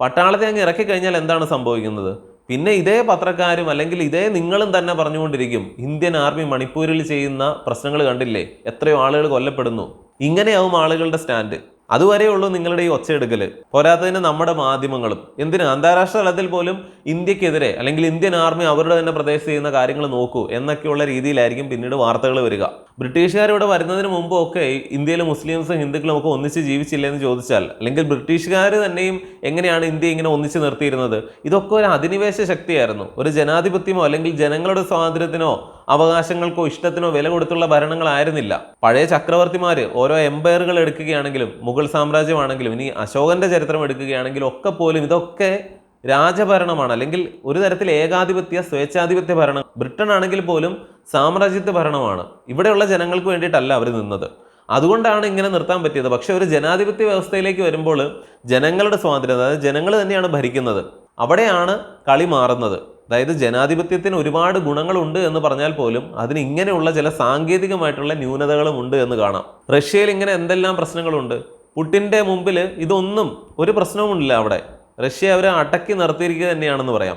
പട്ടാളത്തെ അങ്ങ് ഇറക്കി കഴിഞ്ഞാൽ എന്താണ് സംഭവിക്കുന്നത്? പിന്നെ ഇതേ പത്രക്കാരും അല്ലെങ്കിൽ ഇതേ നിങ്ങളും തന്നെ പറഞ്ഞുകൊണ്ടിരിക്കും ഇന്ത്യൻ ആർമി മണിപ്പൂരിൽ ചെയ്യുന്ന പ്രശ്നങ്ങൾ കണ്ടില്ലേ? എത്രയോ ആളുകൾ കൊല്ലപ്പെടുന്നു. ഇങ്ങനെയാവും ആളുകളുടെ സ്റ്റാൻഡ്. അതുവരെയുള്ളൂ നിങ്ങളുടെ ഈ ഒച്ചയെടുക്കൽ പോരാത്തതിന് നമ്മുടെ മാധ്യമങ്ങളും എന്തിന് അന്താരാഷ്ട്ര തലത്തിൽ പോലും ഇന്ത്യക്കെതിരെ അല്ലെങ്കിൽ ഇന്ത്യൻ ആർമി അവരുടെ തന്നെ പ്രദേശത്ത് ചെയ്യുന്ന കാര്യങ്ങൾ നോക്കൂ എന്നൊക്കെയുള്ള രീതിയിലായിരിക്കും പിന്നീട് വാർത്തകൾ വരിക. ബ്രിട്ടീഷുകാർ ഇവിടെ വരുന്നതിന് മുമ്പ് ഒക്കെ ഇന്ത്യയിലെ മുസ്ലിംസും ഹിന്ദുക്കളും ഒക്കെ ഒന്നിച്ച് ജീവിച്ചില്ല എന്ന് ചോദിച്ചാൽ അല്ലെങ്കിൽ ബ്രിട്ടീഷുകാർ തന്നെയും എങ്ങനെയാണ് ഇന്ത്യ ഇങ്ങനെ ഒന്നിച്ച് നിർത്തിയിരുന്നത്? ഇതൊക്കെ ഒരു അധിനിവേശ ശക്തിയായിരുന്നു. ഒരു ജനാധിപത്യമോ അല്ലെങ്കിൽ ജനങ്ങളുടെ സ്വാതന്ത്ര്യത്തിനോ അവകാശങ്ങൾക്കോ ഇഷ്ടത്തിനോ വില കൊടുത്തുള്ള ഭരണങ്ങളായിരുന്നില്ല. പഴയ ചക്രവർത്തിമാര് ഓരോ എംപയറുകൾ എടുക്കുകയാണെങ്കിലും മുഗൾ സാമ്രാജ്യമാണെങ്കിലും ഇനി അശോകന്റെ ചരിത്രം എടുക്കുകയാണെങ്കിലും ഒക്കെ പോലും ഇതൊക്കെ രാജഭരണമാണ്. അല്ലെങ്കിൽ ഒരു തരത്തിൽ ഏകാധിപത്യ സ്വേച്ഛാധിപത്യ ഭരണം. ബ്രിട്ടൻ ആണെങ്കിൽ പോലും സാമ്രാജ്യത്വ ഭരണമാണ്. ഇവിടെയുള്ള ജനങ്ങൾക്ക് വേണ്ടിയിട്ടല്ല അവർ നിന്നത്. അതുകൊണ്ടാണ് ഇങ്ങനെ നിർത്താൻ പറ്റിയത്. പക്ഷെ ഒരു ജനാധിപത്യ വ്യവസ്ഥയിലേക്ക് വരുമ്പോൾ ജനങ്ങളുടെ സ്വാതന്ത്ര്യം അതായത് ജനങ്ങൾ തന്നെയാണ് ഭരിക്കുന്നത്. അവിടെയാണ് കളി മാറുന്നത്. അതായത് ജനാധിപത്യത്തിന് ഒരുപാട് ഗുണങ്ങളുണ്ട് എന്ന് പറഞ്ഞാൽ പോലും അതിന് ഇങ്ങനെയുള്ള ചില സാങ്കേതികമായിട്ടുള്ള ന്യൂനതകളും ഉണ്ട് എന്ന് കാണാം. റഷ്യയിൽ ഇങ്ങനെ എന്തെല്ലാം പ്രശ്നങ്ങളുണ്ട്? പുട്ടിന്റെ മുമ്പിൽ ഇതൊന്നും ഒരു പ്രശ്നവുമില്ല അവിടെ. റഷ്യ അവരെ അടക്കി നിർത്തിയിരിക്കുക തന്നെയാണെന്ന് പറയാം.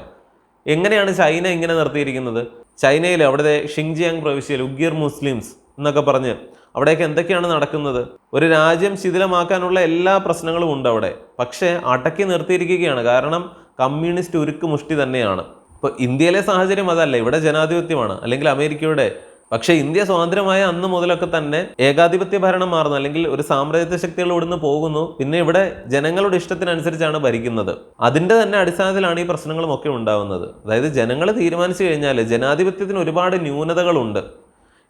എങ്ങനെയാണ് ചൈന ഇങ്ങനെ നിർത്തിയിരിക്കുന്നത്? ചൈനയിൽ അവിടുത്തെ ഷിങ്ജിയാങ് പ്രവിശ്യയിൽ ഉഗ്യർ മുസ്ലിംസ് എന്നൊക്കെ പറഞ്ഞ് അവിടേക്ക് എന്തൊക്കെയാണ് നടക്കുന്നത്? ഒരു രാജ്യം ശിഥിലമാക്കാനുള്ള എല്ലാ പ്രശ്നങ്ങളും ഉണ്ട് അവിടെ. പക്ഷേ അടക്കി നിർത്തിയിരിക്കുകയാണ്. കാരണം കമ്മ്യൂണിസ്റ്റ് ഉരുക്ക് മുഷ്ടി തന്നെയാണ്. ഇപ്പോൾ ഇന്ത്യയിലെ സാഹചര്യം അതല്ല. ഇവിടെ ജനാധിപത്യമാണ്. അല്ലെങ്കിൽ അമേരിക്കയുടെ. പക്ഷേ ഇന്ത്യ സ്വാതന്ത്ര്യമായ അന്ന് മുതലൊക്കെ തന്നെ ഏകാധിപത്യ ഭരണം മാറുന്നു. അല്ലെങ്കിൽ ഒരു സാമ്രാജ്യത്വ ശക്തികൾ ഇവിടുന്ന് പോകുന്നു. പിന്നെ ഇവിടെ ജനങ്ങളുടെ ഇഷ്ടത്തിനനുസരിച്ചാണ് ഭരിക്കുന്നത്. അതിന്റെ തന്നെ അടിസ്ഥാനത്തിലാണ് ഈ പ്രശ്നങ്ങളും ഒക്കെ ഉണ്ടാവുന്നത്. അതായത് ജനങ്ങൾ തീരുമാനിച്ചു കഴിഞ്ഞാൽ ജനാധിപത്യത്തിന് ഒരുപാട് ന്യൂനതകളുണ്ട്.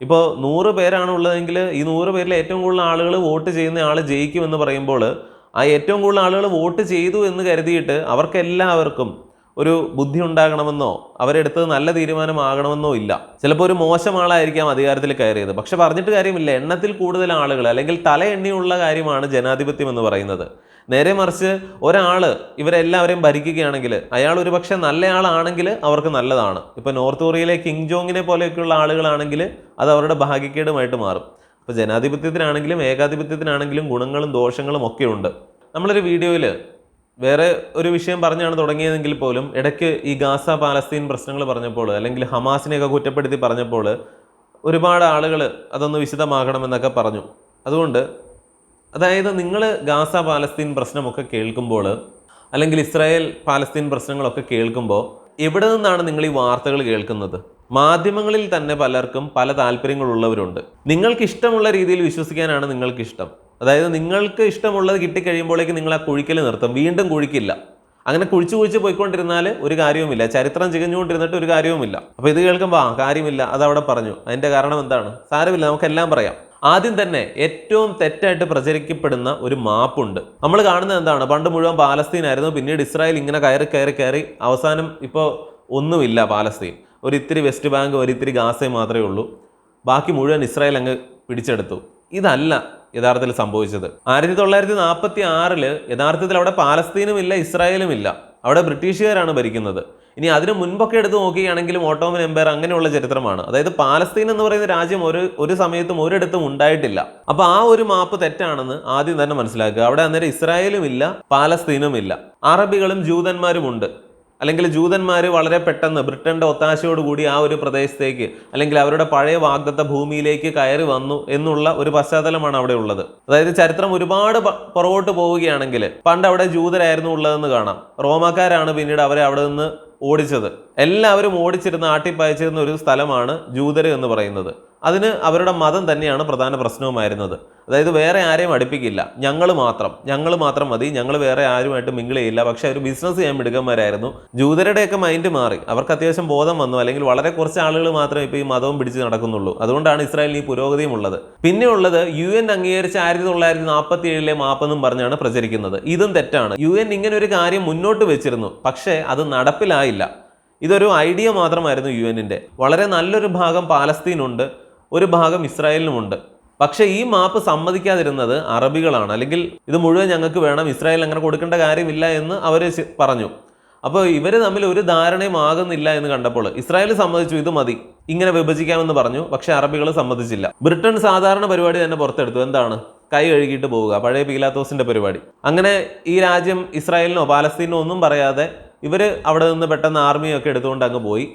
ഇപ്പോൾ നൂറ് പേരാണ് ഉള്ളതെങ്കിൽ ഈ നൂറ് പേരിൽ ഏറ്റവും കൂടുതൽ ആളുകൾ വോട്ട് ചെയ്യുന്ന ആൾ ജയിക്കുമെന്ന് പറയുമ്പോൾ ആ ഏറ്റവും കൂടുതൽ ആളുകൾ വോട്ട് ചെയ്തു എന്ന് കരുതിയിട്ട് അവർക്കെല്ലാവർക്കും ഒരു ബുദ്ധി ഉണ്ടാകണമെന്നോ അവരെടുത്തത് നല്ല തീരുമാനമാകണമെന്നോ ഇല്ല. ചിലപ്പോൾ ഒരു മോശം ആളായിരിക്കാം അധികാരത്തിൽ കയറിയത്. പക്ഷെ പറഞ്ഞിട്ട് കാര്യമില്ല. എണ്ണത്തിൽ കൂടുതൽ ആളുകൾ അല്ലെങ്കിൽ തല എണ്ണിയുള്ള കാര്യമാണ് ജനാധിപത്യം എന്ന് പറയുന്നത്. നേരെ മറിച്ച് ഒരാൾ ഇവരെല്ലാവരെയും ഭരിക്കുകയാണെങ്കിൽ അയാൾ ഒരു പക്ഷേ നല്ലയാളാണെങ്കിൽ അവർക്ക് നല്ലതാണ്. ഇപ്പോൾ നോർത്ത് കൊറിയയിലെ കിങ് ജോങ്ങിനെ പോലെയൊക്കെയുള്ള ആളുകളാണെങ്കിൽ അത് അവരുടെ ഭാഗ്യക്കേടുമായിട്ട് മാറും. അപ്പോൾ ജനാധിപത്യത്തിനാണെങ്കിലും ഏകാധിപത്യത്തിനാണെങ്കിലും ഗുണങ്ങളും ദോഷങ്ങളും ഒക്കെ ഉണ്ട്. നമ്മളൊരു വീഡിയോയിൽ വേറെ ഒരു വിഷയം പറഞ്ഞാണ് തുടങ്ങിയതെങ്കിൽ പോലും ഇടയ്ക്ക് ഈ ഗാസ പാലസ്തീൻ പ്രശ്നങ്ങൾ പറഞ്ഞപ്പോൾ അല്ലെങ്കിൽ ഹമാസിനെയൊക്കെ കുറ്റപ്പെടുത്തി പറഞ്ഞപ്പോൾ ഒരുപാട് ആളുകൾ അതൊന്ന് വിശദമാകണമെന്നൊക്കെ പറഞ്ഞു. അതുകൊണ്ട് അതായത് നിങ്ങൾ ഗാസ പാലസ്തീൻ പ്രശ്നമൊക്കെ കേൾക്കുമ്പോൾ അല്ലെങ്കിൽ ഇസ്രായേൽ പാലസ്തീൻ പ്രശ്നങ്ങളൊക്കെ കേൾക്കുമ്പോൾ എവിടെ നിന്നാണ് നിങ്ങൾ ഈ വാർത്തകൾ കേൾക്കുന്നത്? മാധ്യമങ്ങളിൽ തന്നെ പലർക്കും പല താല്പര്യങ്ങളുള്ളവരുണ്ട്. നിങ്ങൾക്ക് ഇഷ്ടമുള്ള രീതിയിൽ വിശ്വസിക്കാനാണ് നിങ്ങൾക്ക് ഇഷ്ടം അതായത് നിങ്ങൾക്ക് ഇഷ്ടമുള്ളത് കിട്ടിക്കഴിയുമ്പോഴേക്ക് നിങ്ങൾ ആ കുഴിക്കൽ നിർത്തും. വീണ്ടും കുഴിക്കില്ല. അങ്ങനെ കുഴിച്ച് കുഴിച്ച് പോയിക്കൊണ്ടിരുന്നാൽ ഒരു കാര്യവുമില്ല. ചരിത്രം ചികഞ്ഞുകൊണ്ടിരുന്നിട്ട് ഒരു കാര്യവുമില്ല. അപ്പോൾ ഇത് കേൾക്കുമ്പോൾ ആ കാര്യമില്ല. അതവിടെ പറഞ്ഞു. അതിന്റെ കാരണം എന്താണ്? സാരമില്ല നമുക്കെല്ലാം പറയാം. ആദ്യം തന്നെ ഏറ്റവും തെറ്റായിട്ട് പ്രചരിക്കപ്പെടുന്ന ഒരു മാപ്പുണ്ട്. നമ്മൾ കാണുന്നത് എന്താണ്? പണ്ട് മുഴുവൻ പാലസ്തീൻ ആയിരുന്നു പിന്നീട് ഇസ്രായേൽ ഇങ്ങനെ കയറി കയറി കയറി അവസാനം ഇപ്പോൾ ഒന്നുമില്ല പാലസ്തീൻ. ഒരു ഇത്തിരി വെസ്റ്റ് ബാങ്ക് ഒരു ഇത്തിരി ഗാസയും മാത്രമേ ഉള്ളൂ. ബാക്കി മുഴുവൻ ഇസ്രായേൽ അങ്ങ് പിടിച്ചെടുത്തു. ഇതല്ല യഥാർത്ഥത്തിൽ സംഭവിച്ചത്. ആയിരത്തി തൊള്ളായിരത്തി നാൽപ്പത്തി ആറിൽ യഥാർത്ഥത്തിൽ അവിടെ പാലസ്തീനും ഇല്ല ഇസ്രായേലും ഇല്ല അവിടെ ബ്രിട്ടീഷുകാരാണ് ഭരിക്കുന്നത്. ഇനി അതിന് മുൻപൊക്കെ എടുത്ത് നോക്കുകയാണെങ്കിലും ഓട്ടോമൻ എംപയർ അങ്ങനെയുള്ള ചരിത്രമാണ്. അതായത് പാലസ്തീൻ എന്ന് പറയുന്ന രാജ്യം ഒരു ഒരു സമയത്തും ഒരിടത്തും ഉണ്ടായിട്ടില്ല. അപ്പൊ ആ ഒരു മാപ്പ് തെറ്റാണെന്ന് ആദ്യം തന്നെ മനസ്സിലാക്കുക. അവിടെ അന്നേരം ഇസ്രായേലും ഇല്ല പാലസ്തീനും ഇല്ല അറബികളും ജൂതന്മാരും ഉണ്ട്. അല്ലെങ്കിൽ ജൂതന്മാർ വളരെ പെട്ടെന്ന് ബ്രിട്ടന്റെ ഒത്താശയോടുകൂടി ആ ഒരു പ്രദേശത്തേക്ക് അല്ലെങ്കിൽ അവരുടെ പഴയ വാഗ്ദത്ത ഭൂമിയിലേക്ക് കയറി വന്നു എന്നുള്ള ഒരു പശ്ചാത്തലമാണ് അവിടെ ഉള്ളത്. അതായത് ചരിത്രം ഒരുപാട് പുറകോട്ട് പോവുകയാണെങ്കിൽ പണ്ട് അവിടെ ജൂതരായിരുന്നു ഉള്ളതെന്ന് കാണാം. റോമാക്കാരാണ് പിന്നീട് അവരെ അവിടെ നിന്ന് ഓടിച്ചത്. എല്ലാവരും ഓടിച്ചിരുന്ന ആട്ടിപ്പായച്ചിരുന്ന ഒരു സ്ഥലമാണ് ജൂതര് എന്ന് പറയുന്നത്. അതിന് അവരുടെ മതം തന്നെയാണ് പ്രധാന പ്രശ്നവുമായിരുന്നത്. അതായത് വേറെ ആരെയും അടുപ്പിക്കില്ല. ഞങ്ങൾ മാത്രം. ഞങ്ങൾ മാത്രം മതി. ഞങ്ങൾ വേറെ ആരുമായിട്ട് മിങ്കിൾ ചെയ്യില്ല. പക്ഷേ അവർ ബിസിനസ് ചെയ്യാൻ മിടുക്കന്മാരായിരുന്നു. ജൂതരുടെയൊക്കെ മൈൻഡ് മാറി. അവർക്ക് അത്യാവശ്യം ബോധം വന്നു. അല്ലെങ്കിൽ വളരെ കുറച്ച് ആളുകൾ മാത്രമേ ഇപ്പോൾ ഈ മതവും പിടിച്ച് നടക്കുന്നുള്ളൂ. അതുകൊണ്ടാണ് ഇസ്രായേലിന് ഈ പുരോഗതിയും ഉള്ളത്. പിന്നെ ഉള്ളത് യു എൻ അംഗീകരിച്ച ആയിരത്തി തൊള്ളായിരത്തി നാൽപ്പത്തി ഏഴിലെ മാപ്പെന്നും പറഞ്ഞാണ് പ്രചരിക്കുന്നത്. ഇതും തെറ്റാണ്. യു എൻ ഇങ്ങനെ ഒരു കാര്യം മുന്നോട്ട് വെച്ചിരുന്നു. പക്ഷേ അത് നടപ്പിലായില്ല. ഇതൊരു ഐഡിയ മാത്രമായിരുന്നു യു എന്നിന്റെ വളരെ നല്ലൊരു ഭാഗം പാലസ്തീനുണ്ട്. ഒരു ഭാഗം ഇസ്രായേലിനുമുണ്ട് പക്ഷേ ഈ മാപ്പ് സമ്മതിക്കാതിരുന്നത് അറബികളാണ്. അല്ലെങ്കിൽ ഇത് മുഴുവൻ ഞങ്ങൾക്ക് വേണം ഇസ്രായേൽ അങ്ങനെ കൊടുക്കേണ്ട കാര്യമില്ല എന്ന് അവർ പറഞ്ഞു. അപ്പോൾ ഇവർ തമ്മിൽ ഒരു ധാരണയും ആകുന്നില്ല എന്ന് കണ്ടപ്പോൾ ഇസ്രായേൽ സമ്മതിച്ചു ഇത് മതി. ഇങ്ങനെ വിഭജിക്കാമെന്ന് പറഞ്ഞു. പക്ഷേ അറബികൾ സമ്മതിച്ചില്ല. ബ്രിട്ടൻ സാധാരണ പരിപാടി തന്നെ പുറത്തെടുത്തു. എന്താണ്? കൈ കഴുകിയിട്ട് പോവുക. പഴയ പീലാത്തോസിന്റെ പരിപാടി. അങ്ങനെ ഈ രാജ്യം ഇസ്രായേലിനോ പാലസ്തീനോ ഒന്നും പറയാതെ ഇവർ അവിടെ നിന്ന് പെട്ടെന്ന് ആർമിയൊക്കെ എടുത്തുകൊണ്ട് അങ്ങ് പോയി.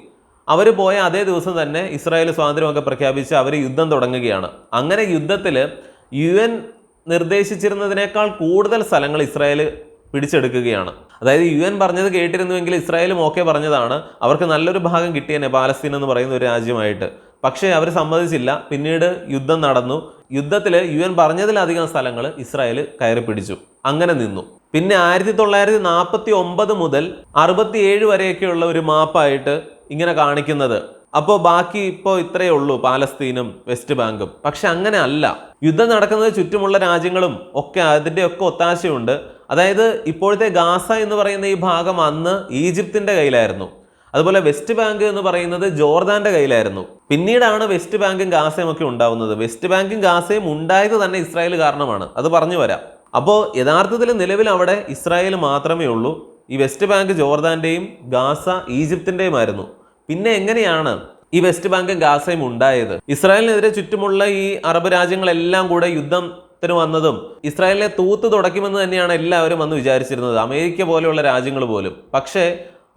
അവർ പോയ അതേ ദിവസം തന്നെ ഇസ്രായേൽ സ്വാതന്ത്ര്യമൊക്കെ പ്രഖ്യാപിച്ച് അവർ യുദ്ധം തുടങ്ങുകയാണ്. അങ്ങനെ യുദ്ധത്തിൽ യു എൻ നിർദ്ദേശിച്ചിരുന്നതിനേക്കാൾ കൂടുതൽ സ്ഥലങ്ങൾ ഇസ്രായേൽ പിടിച്ചെടുക്കുകയാണ്. അതായത് യു എൻ പറഞ്ഞത് കേട്ടിരുന്നുവെങ്കിൽ ഇസ്രായേലും ഓക്കെ പറഞ്ഞതാണ്. അവർക്ക് നല്ലൊരു ഭാഗം കിട്ടിയെന്നെ പാലസ്തീൻ എന്ന് പറയുന്ന ഒരു രാജ്യമായിട്ട്. പക്ഷേ അവർ സമ്മതിച്ചില്ല. പിന്നീട് യുദ്ധം നടന്നു. യുദ്ധത്തിൽ യു എൻ പറഞ്ഞതിലധികം സ്ഥലങ്ങൾ ഇസ്രായേൽ കയറി പിടിച്ചു. അങ്ങനെ നിന്നു. പിന്നെ ആയിരത്തി തൊള്ളായിരത്തി നാൽപ്പത്തി ഒമ്പത് മുതൽ അറുപത്തിയേഴ് വരെയൊക്കെയുള്ള ഒരു മാപ്പായിട്ട് ഇങ്ങനെ കാണിക്കുന്നത്. അപ്പോൾ ബാക്കി ഇപ്പോൾ ഇത്രയേ ഉള്ളൂ പാലസ്തീനും വെസ്റ്റ് ബാങ്കും. പക്ഷെ അങ്ങനെ അല്ല. യുദ്ധം നടക്കുന്നത് ചുറ്റുമുള്ള രാജ്യങ്ങളും ഒക്കെ അതിന്റെ ഒക്കെ ഒത്താശയുണ്ട്. അതായത് ഇപ്പോഴത്തെ ഗാസ എന്ന് പറയുന്ന ഈ ഭാഗം അന്ന് ഈജിപ്തിന്റെ കയ്യിലായിരുന്നു. അതുപോലെ വെസ്റ്റ് ബാങ്ക് എന്ന് പറയുന്നത് ജോർദാന്റെ കയ്യിലായിരുന്നു. പിന്നീടാണ് വെസ്റ്റ് ബാങ്കും ഗാസയും ഒക്കെ ഉണ്ടാവുന്നത്. വെസ്റ്റ് ബാങ്കും ഗാസയും ഉണ്ടായത് തന്നെ ഇസ്രായേൽ കാരണമാണ്. അത് പറഞ്ഞു വരാം. അപ്പോൾ യഥാർത്ഥത്തിൽ നിലവിൽ അവിടെ ഇസ്രായേൽ മാത്രമേ ഉള്ളൂ. ഈ വെസ്റ്റ് ബാങ്ക് ജോർദാന്റെയും ഗാസ ഈജിപ്തിന്റെയുമായിരുന്നു പിന്നെ എങ്ങനെയാണ് ഈ വെസ്റ്റ് ബാങ്കും ഗാസയും ഉണ്ടായത്? ഇസ്രായേലിനെതിരെ ചുറ്റുമുള്ള ഈ അറബ് രാജ്യങ്ങളെല്ലാം കൂടെ യുദ്ധത്തിന് വന്നതും ഇസ്രായേലിനെ തൂത്ത് തുടയ്ക്കുമെന്ന് തന്നെയാണ് എല്ലാവരും വന്ന് വിചാരിച്ചിരുന്നത്. അമേരിക്ക പോലെയുള്ള രാജ്യങ്ങൾ പോലും. പക്ഷേ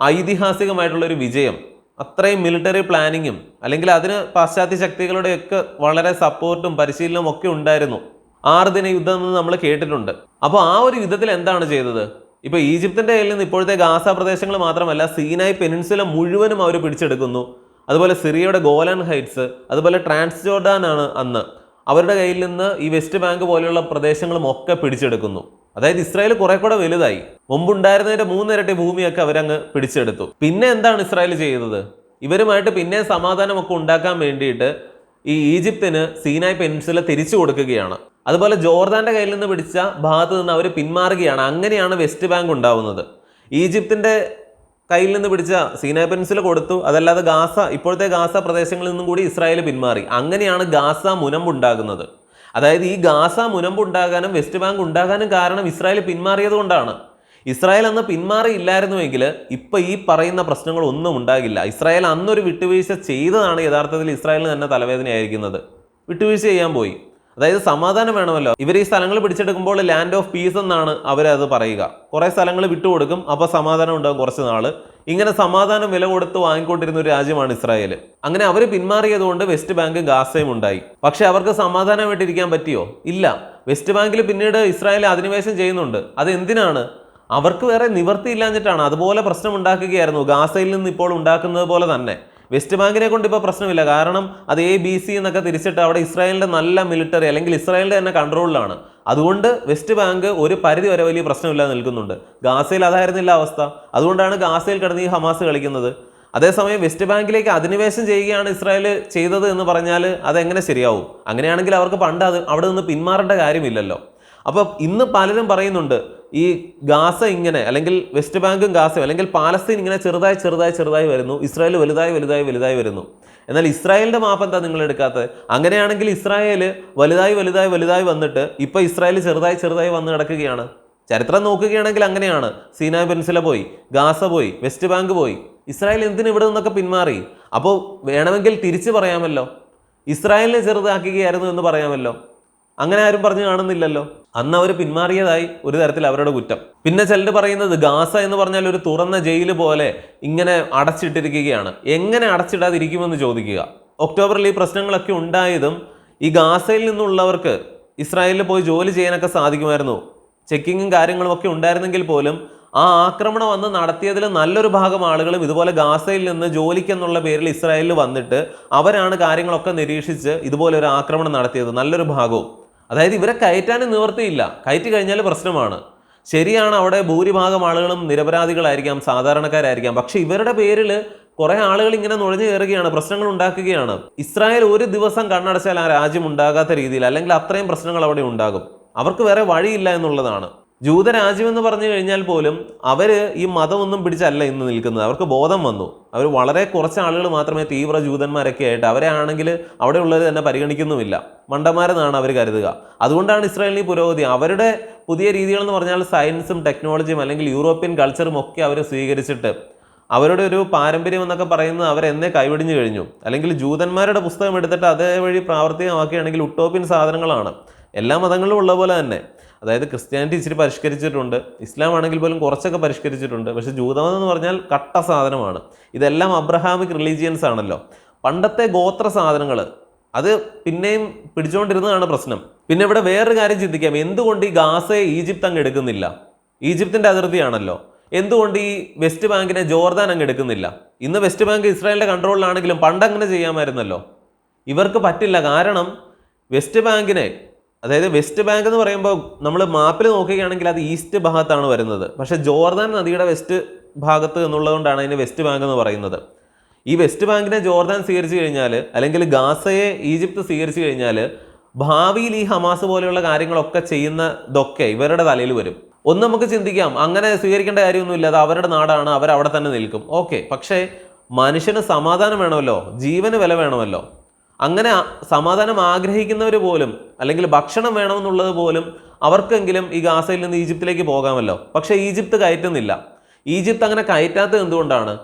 ഐതിഹാസികമായിട്ടുള്ള ഒരു വിജയം അത്രയും മിലിറ്ററി പ്ലാനിങ്ങും അല്ലെങ്കിൽ അതിന് പാശ്ചാത്യ ശക്തികളുടെയൊക്കെ വളരെ സപ്പോർട്ടും പരിശീലനവും ഒക്കെ ഉണ്ടായിരുന്നു. ആറ് ദിന യുദ്ധം എന്ന് നമ്മൾ കേട്ടിട്ടുണ്ട്. അപ്പോൾ ആ ഒരു യുദ്ധത്തിൽ എന്താണ് ചെയ്തത്? ഇപ്പൊ ഈജിപ്തിന്റെ കയ്യിൽ നിന്ന് ഇപ്പോഴത്തെ ഗാസ പ്രദേശങ്ങൾ മാത്രമല്ല സീനായ് പെനിൻസുല മുഴുവനും അവർ പിടിച്ചെടുക്കുന്നു. അതുപോലെ സിറിയയുടെ ഗോലൻ ഹൈറ്റ്സ് അതുപോലെ ട്രാൻസ് ട്രാൻസ്ജോർഡാൻ ആണ് അന്ന്. അവരുടെ കയ്യിൽ നിന്ന് ഈ വെസ്റ്റ് ബാങ്ക് പോലെയുള്ള പ്രദേശങ്ങളും ഒക്കെ പിടിച്ചെടുക്കുന്നു. അതായത് ഇസ്രായേൽ കുറെ കൂടെ വലുതായി. മുമ്പുണ്ടായിരുന്നതിന്റെ മൂന്നിരട്ടി ഭൂമിയൊക്കെ അവരങ്ങ് പിടിച്ചെടുത്തു. പിന്നെ എന്താണ് ഇസ്രായേൽ ചെയ്തത്? ഇവരുമായിട്ട് പിന്നെ സമാധാനമൊക്കെ ഉണ്ടാക്കാൻ വേണ്ടിയിട്ട് ഈ ഈജിപ്തിന് സീനായ് പെൻസില തിരിച്ചു കൊടുക്കുകയാണ്. അതുപോലെ ജോർദാന്റെ കയ്യിൽ നിന്ന് പിടിച്ച ഭാഗത്ത് നിന്ന് അവർ പിന്മാറുകയാണ്. അങ്ങനെയാണ് വെസ്റ്റ് ബാങ്ക് ഉണ്ടാവുന്നത്. ഈജിപ്തിന്റെ കയ്യിൽ നിന്ന് പിടിച്ച സീനായ് പെൻസില കൊടുത്തു. അതല്ലാതെ ഗാസ ഇപ്പോഴത്തെ ഗാസ പ്രദേശങ്ങളിൽ നിന്നും കൂടി ഇസ്രായേൽ പിന്മാറി. അങ്ങനെയാണ് ഗാസ മുനമ്പുണ്ടാകുന്നത് അതായത് ഈ ഗാസ മുനമ്പുണ്ടാകാനും വെസ്റ്റ് ബാങ്ക് ഉണ്ടാകാനും കാരണം ഇസ്രായേൽ പിന്മാറിയത് കൊണ്ടാണ്. ഇസ്രായേൽ അന്ന് പിന്മാറിയില്ലായിരുന്നുവെങ്കിൽ ഇപ്പോൾ ഈ പറയുന്ന പ്രശ്നങ്ങൾ ഒന്നും ഉണ്ടാകില്ല. ഇസ്രായേൽ അന്നൊരു വിട്ടുവീഴ്ച ചെയ്തതാണ് യഥാർത്ഥത്തിൽ ഇസ്രായേലിന് തന്നെ തലവേദനയായിരിക്കുന്നത്. വിട്ടുവീഴ്ച ചെയ്യാൻ പോയി. അതായത് സമാധാനം വേണമല്ലോ. ഇവർ ഈ സ്ഥലങ്ങൾ പിടിച്ചെടുക്കുമ്പോൾ ലാൻഡ് ഓഫ് പീസ് എന്നാണ് അവരത് പറയുക. കുറേ സ്ഥലങ്ങൾ വിട്ടുകൊടുക്കും അപ്പോൾ സമാധാനം ഉണ്ടാകും കുറച്ച് നാൾ. ഇങ്ങനെ സമാധാനം വില കൊടുത്ത് വാങ്ങിക്കൊണ്ടിരുന്ന ഒരു രാജ്യമാണ് ഇസ്രായേൽ. അങ്ങനെ അവർ പിന്മാറിയതുകൊണ്ട് വെസ്റ്റ് ബാങ്കും ഗാസയും ഉണ്ടായി. പക്ഷേ അവർക്ക് സമാധാനമായിട്ടിരിക്കാൻ പറ്റിയോ? ഇല്ല. വെസ്റ്റ് ബാങ്കിൽ പിന്നീട് ഇസ്രായേൽ അധിനിവേശം ചെയ്യുന്നുണ്ട്. അത് എന്തിനാണ് അവർക്ക് വേറെ നിവർത്തിയില്ലാഞ്ഞിട്ടാണ് അതുപോലെ പ്രശ്നം ഉണ്ടാക്കുകയായിരുന്നു. ഗാസയിൽ നിന്ന് ഇപ്പോൾ ഉണ്ടാക്കുന്നത് പോലെ തന്നെ. വെസ്റ്റ് ബാങ്കിനെ കൊണ്ട് ഇപ്പോൾ പ്രശ്നമില്ല. കാരണം അത് എ ബി സി എന്നൊക്കെ തിരിച്ചിട്ട് അവിടെ ഇസ്രായേലിന്റെ നല്ല മിലിറ്ററി അല്ലെങ്കിൽ ഇസ്രായേലിന്റെ തന്നെ കൺട്രോളിലാണ് അതുകൊണ്ട് വെസ്റ്റ് ബാങ്ക് ഒരു പരിധി വരെ വലിയ പ്രശ്നമില്ലാതെ നിൽക്കുന്നുണ്ട്. ഗാസയിൽ അതായിരുന്നില്ല അവസ്ഥ. അതുകൊണ്ടാണ് ഗാസയിൽ കിടന്ന് ഈ ഹമാസ് കളിക്കുന്നത്. അതേസമയം വെസ്റ്റ് ബാങ്കിലേക്ക് അധിനിവേശം ചെയ്യുകയാണ് ഇസ്രായേൽ ചെയ്തത് എന്ന് പറഞ്ഞാൽ അതെങ്ങനെ ശരിയാവും? അങ്ങനെയാണെങ്കിൽ അവർക്ക് പണ്ട് അത് അവിടെ നിന്ന് പിന്മാറേണ്ട കാര്യമില്ലല്ലോ. അപ്പോൾ ഇന്ന് പലരും പറയുന്നുണ്ട് ഈ ഗാസ ഇങ്ങനെ അല്ലെങ്കിൽ വെസ്റ്റ് ബാങ്കും ഗാസയും അല്ലെങ്കിൽ പാലസ്തീൻ ഇങ്ങനെ ചെറുതായി ചെറുതായി ചെറുതായി വരുന്നു ഇസ്രായേൽ വലുതായി വലുതായി വലുതായി വരുന്നു. എന്നാൽ ഇസ്രായേലിന്റെ മാപ്പ് എന്താ നിങ്ങൾ എടുക്കാത്തത്? അങ്ങനെയാണെങ്കിൽ ഇസ്രായേൽ വലുതായി വലുതായി വലുതായി വന്നിട്ട് ഇപ്പോൾ ഇസ്രായേൽ ചെറുതായി ചെറുതായി വന്ന് നടക്കുകയാണ് ചരിത്രം നോക്കുകയാണെങ്കിൽ അങ്ങനെയാണ്. സീനായ് പെൻസില പോയി ഗാസ പോയി വെസ്റ്റ് ബാങ്ക് പോയി. ഇസ്രായേൽ എന്തിനു ഇവിടെ നിന്നൊക്കെ പിന്മാറി? അപ്പോൾ വേണമെങ്കിൽ തിരിച്ചു പറയാമല്ലോ. ഇസ്രായേലിനെ ചെറുതാക്കുകയായിരുന്നു എന്ന് പറയാമല്ലോ. അങ്ങനെ ആരും പറഞ്ഞു കാണുന്നില്ലല്ലോ. അന്ന് അവർ പിന്മാറിയതായി ഒരു തരത്തിൽ അവരുടെ കുറ്റം. പിന്നെ ചിലർ പറയുന്നത് ഗാസ എന്ന് പറഞ്ഞാൽ ഒരു തുറന്ന ജയിൽ പോലെ ഇങ്ങനെ അടച്ചിട്ടിരിക്കുകയാണ്. എങ്ങനെ അടച്ചിടാതിരിക്കുമെന്ന് ചോദിക്കുക. ഒക്ടോബറിൽ ഈ പ്രശ്നങ്ങളൊക്കെ ഉണ്ടായതും ഈ ഗാസയിൽ നിന്നുള്ളവർക്ക് ഇസ്രായേലിൽ പോയി ജോലി ചെയ്യാനൊക്കെ സാധിക്കുമായിരുന്നു. ചെക്കിങ്ങും കാര്യങ്ങളും ഒക്കെ ഉണ്ടായിരുന്നെങ്കിൽ പോലും ആ ആക്രമണം അന്ന് നടത്തിയതിൽ നല്ലൊരു ഭാഗം ആളുകളും ഇതുപോലെ ഗാസയിൽ നിന്ന് ജോലിക്കെന്നുള്ള പേരിൽ ഇസ്രായേലിൽ വന്നിട്ട് അവരാണ് കാര്യങ്ങളൊക്കെ നിരീക്ഷിച്ച് ഇതുപോലെ ഒരു ആക്രമണം നടത്തിയത്. നല്ലൊരു ഭാഗവും. അതായത് ഇവരെ കയറ്റാനും നിവർത്തിയില്ല. കയറ്റി കഴിഞ്ഞാൽ പ്രശ്നമാണ്. ശരിയാണ് അവിടെ ഭൂരിഭാഗം ആളുകളും നിരപരാധികളായിരിക്കാം സാധാരണക്കാരായിരിക്കാം. പക്ഷേ ഇവരുടെ പേരിൽ കുറേ ആളുകൾ ഇങ്ങനെ നുഴഞ്ഞു കയറുകയാണ് പ്രശ്നങ്ങൾ ഉണ്ടാക്കുകയാണ്. ഇസ്രായേൽ ഒരു ദിവസം കണ്ണടച്ചാൽ ആ രാജ്യം ഉണ്ടാകാത്ത രീതിയിൽ അല്ലെങ്കിൽ അത്രയും പ്രശ്നങ്ങൾ അവിടെ ഉണ്ടാകും. അവർക്ക് വേറെ വഴിയില്ല എന്നുള്ളതാണ്. ജൂതരാജ്യം എന്ന് പറഞ്ഞു കഴിഞ്ഞാൽ പോലും അവർ ഈ മതമൊന്നും പിടിച്ചല്ല ഇന്ന് നിൽക്കുന്നത്. അവർക്ക് ബോധം വന്നു. അവർ വളരെ കുറച്ച് ആളുകൾ മാത്രമേ തീവ്ര ജൂതന്മാരൊക്കെ ആയിട്ട് അവരെ ആണെങ്കിൽ അവിടെ ഉള്ളത് തന്നെ പരിഗണിക്കുന്നുമില്ല. മണ്ടന്മാരെന്നാണ് അവർ കരുതുക. അതുകൊണ്ടാണ് ഇസ്രായേലിന് പുരോഗതി. അവരുടെ പുതിയ രീതികളെന്ന് പറഞ്ഞാൽ സയൻസും ടെക്നോളജിയും അല്ലെങ്കിൽ യൂറോപ്യൻ കൾച്ചറും ഒക്കെ അവർ സ്വീകരിച്ചിട്ട് അവരുടെ ഒരു പാരമ്പര്യം എന്നൊക്കെ പറയുന്നത് അവരെന്നെ കൈവിടിഞ്ഞു കഴിഞ്ഞു. അല്ലെങ്കിൽ ജൂതന്മാരുടെ പുസ്തകം എടുത്തിട്ട് അതേ വഴി പ്രാവർത്തികമാക്കുകയാണെങ്കിൽ ഉട്ടോപ്യൻ സാധനങ്ങളാണ്. എല്ലാ മതങ്ങളിലും ഉള്ള പോലെ തന്നെ. അതായത് ക്രിസ്ത്യാനിറ്റി ഇച്ചിരി പരിഷ്കരിച്ചിട്ടുണ്ട്. ഇസ്ലാം ആണെങ്കിൽ പോലും കുറച്ചൊക്കെ പരിഷ്കരിച്ചിട്ടുണ്ട്. പക്ഷെ ജൂതമതം എന്ന് പറഞ്ഞാൽ കട്ട സാധനമാണ്. ഇതെല്ലാം അബ്രഹാമിക് റിലീജിയൻസ് ആണല്ലോ. പണ്ടത്തെ ഗോത്ര സാധനങ്ങൾ അത് പിന്നെയും പിടിച്ചുകൊണ്ടിരുന്നതാണ് പ്രശ്നം. പിന്നെ ഇവിടെ വേറൊരു കാര്യം ചിന്തിക്കാം. എന്തുകൊണ്ട് ഈ ഗാസയെ ഈജിപ്ത് അങ്ങ് എടുക്കുന്നില്ല? ഈജിപ്തിന്റെ അതിർത്തിയാണല്ലോ. എന്തുകൊണ്ട് ഈ വെസ്റ്റ് ബാങ്കിനെ ജോർദാൻ അങ്ങ് എടുക്കുന്നില്ല? ഇന്ന് വെസ്റ്റ് ബാങ്ക് ഇസ്രായേലിന്റെ കൺട്രോളിലാണെങ്കിലും പണ്ട് അങ്ങനെ ചെയ്യാമായിരുന്നല്ലോ. ഇവർക്ക് പറ്റില്ല. കാരണം വെസ്റ്റ് ബാങ്കിനെ അതായത് വെസ്റ്റ് ബാങ്ക് എന്ന് പറയുമ്പോൾ നമ്മൾ മാപ്പിൽ നോക്കുകയാണെങ്കിൽ അത് ഈസ്റ്റ് ഭാഗത്താണ് വരുന്നത്. പക്ഷേ ജോർദാൻ നദിയുടെ വെസ്റ്റ് ഭാഗത്ത് എന്നുള്ളതുകൊണ്ടാണ് അതിന് വെസ്റ്റ് ബാങ്ക് എന്ന് പറയുന്നത്. ഈ വെസ്റ്റ് ബാങ്കിനെ ജോർദാൻ സ്വീകരിച്ചു കഴിഞ്ഞാൽ അല്ലെങ്കിൽ ഗാസയെ ഈജിപ്ത് സ്വീകരിച്ചു കഴിഞ്ഞാൽ ഭാവിയിൽ ഈ ഹമാസ് പോലെയുള്ള കാര്യങ്ങളൊക്കെ ചെയ്യുന്നതൊക്കെ ഇവരുടെ തലയിൽ വരും. ഒന്ന് നമുക്ക് ചിന്തിക്കാം അങ്ങനെ സ്വീകരിക്കേണ്ട കാര്യമൊന്നുമില്ല അത് അവരുടെ നാടാണ് അവർ അവിടെ തന്നെ നിൽക്കും. ഓക്കെ പക്ഷേ മനുഷ്യന് സമാധാനം വേണമല്ലോ ജീവന് വില വേണമല്ലോ. അങ്ങനെ സമാധാനം ആഗ്രഹിക്കുന്നവർ പോലും അല്ലെങ്കിൽ ഭക്ഷണം വേണമെന്നുള്ളത് പോലും അവർക്കെങ്കിലും ഈ ഗാസയിൽ നിന്ന് ഈജിപ്തിലേക്ക് പോകാമല്ലോ. പക്ഷേ ഈജിപ്ത് കയറ്റുന്നില്ല. ഈജിപ്ത് അങ്ങനെ കയറ്റാത്തത് എന്തുകൊണ്ടാണ്?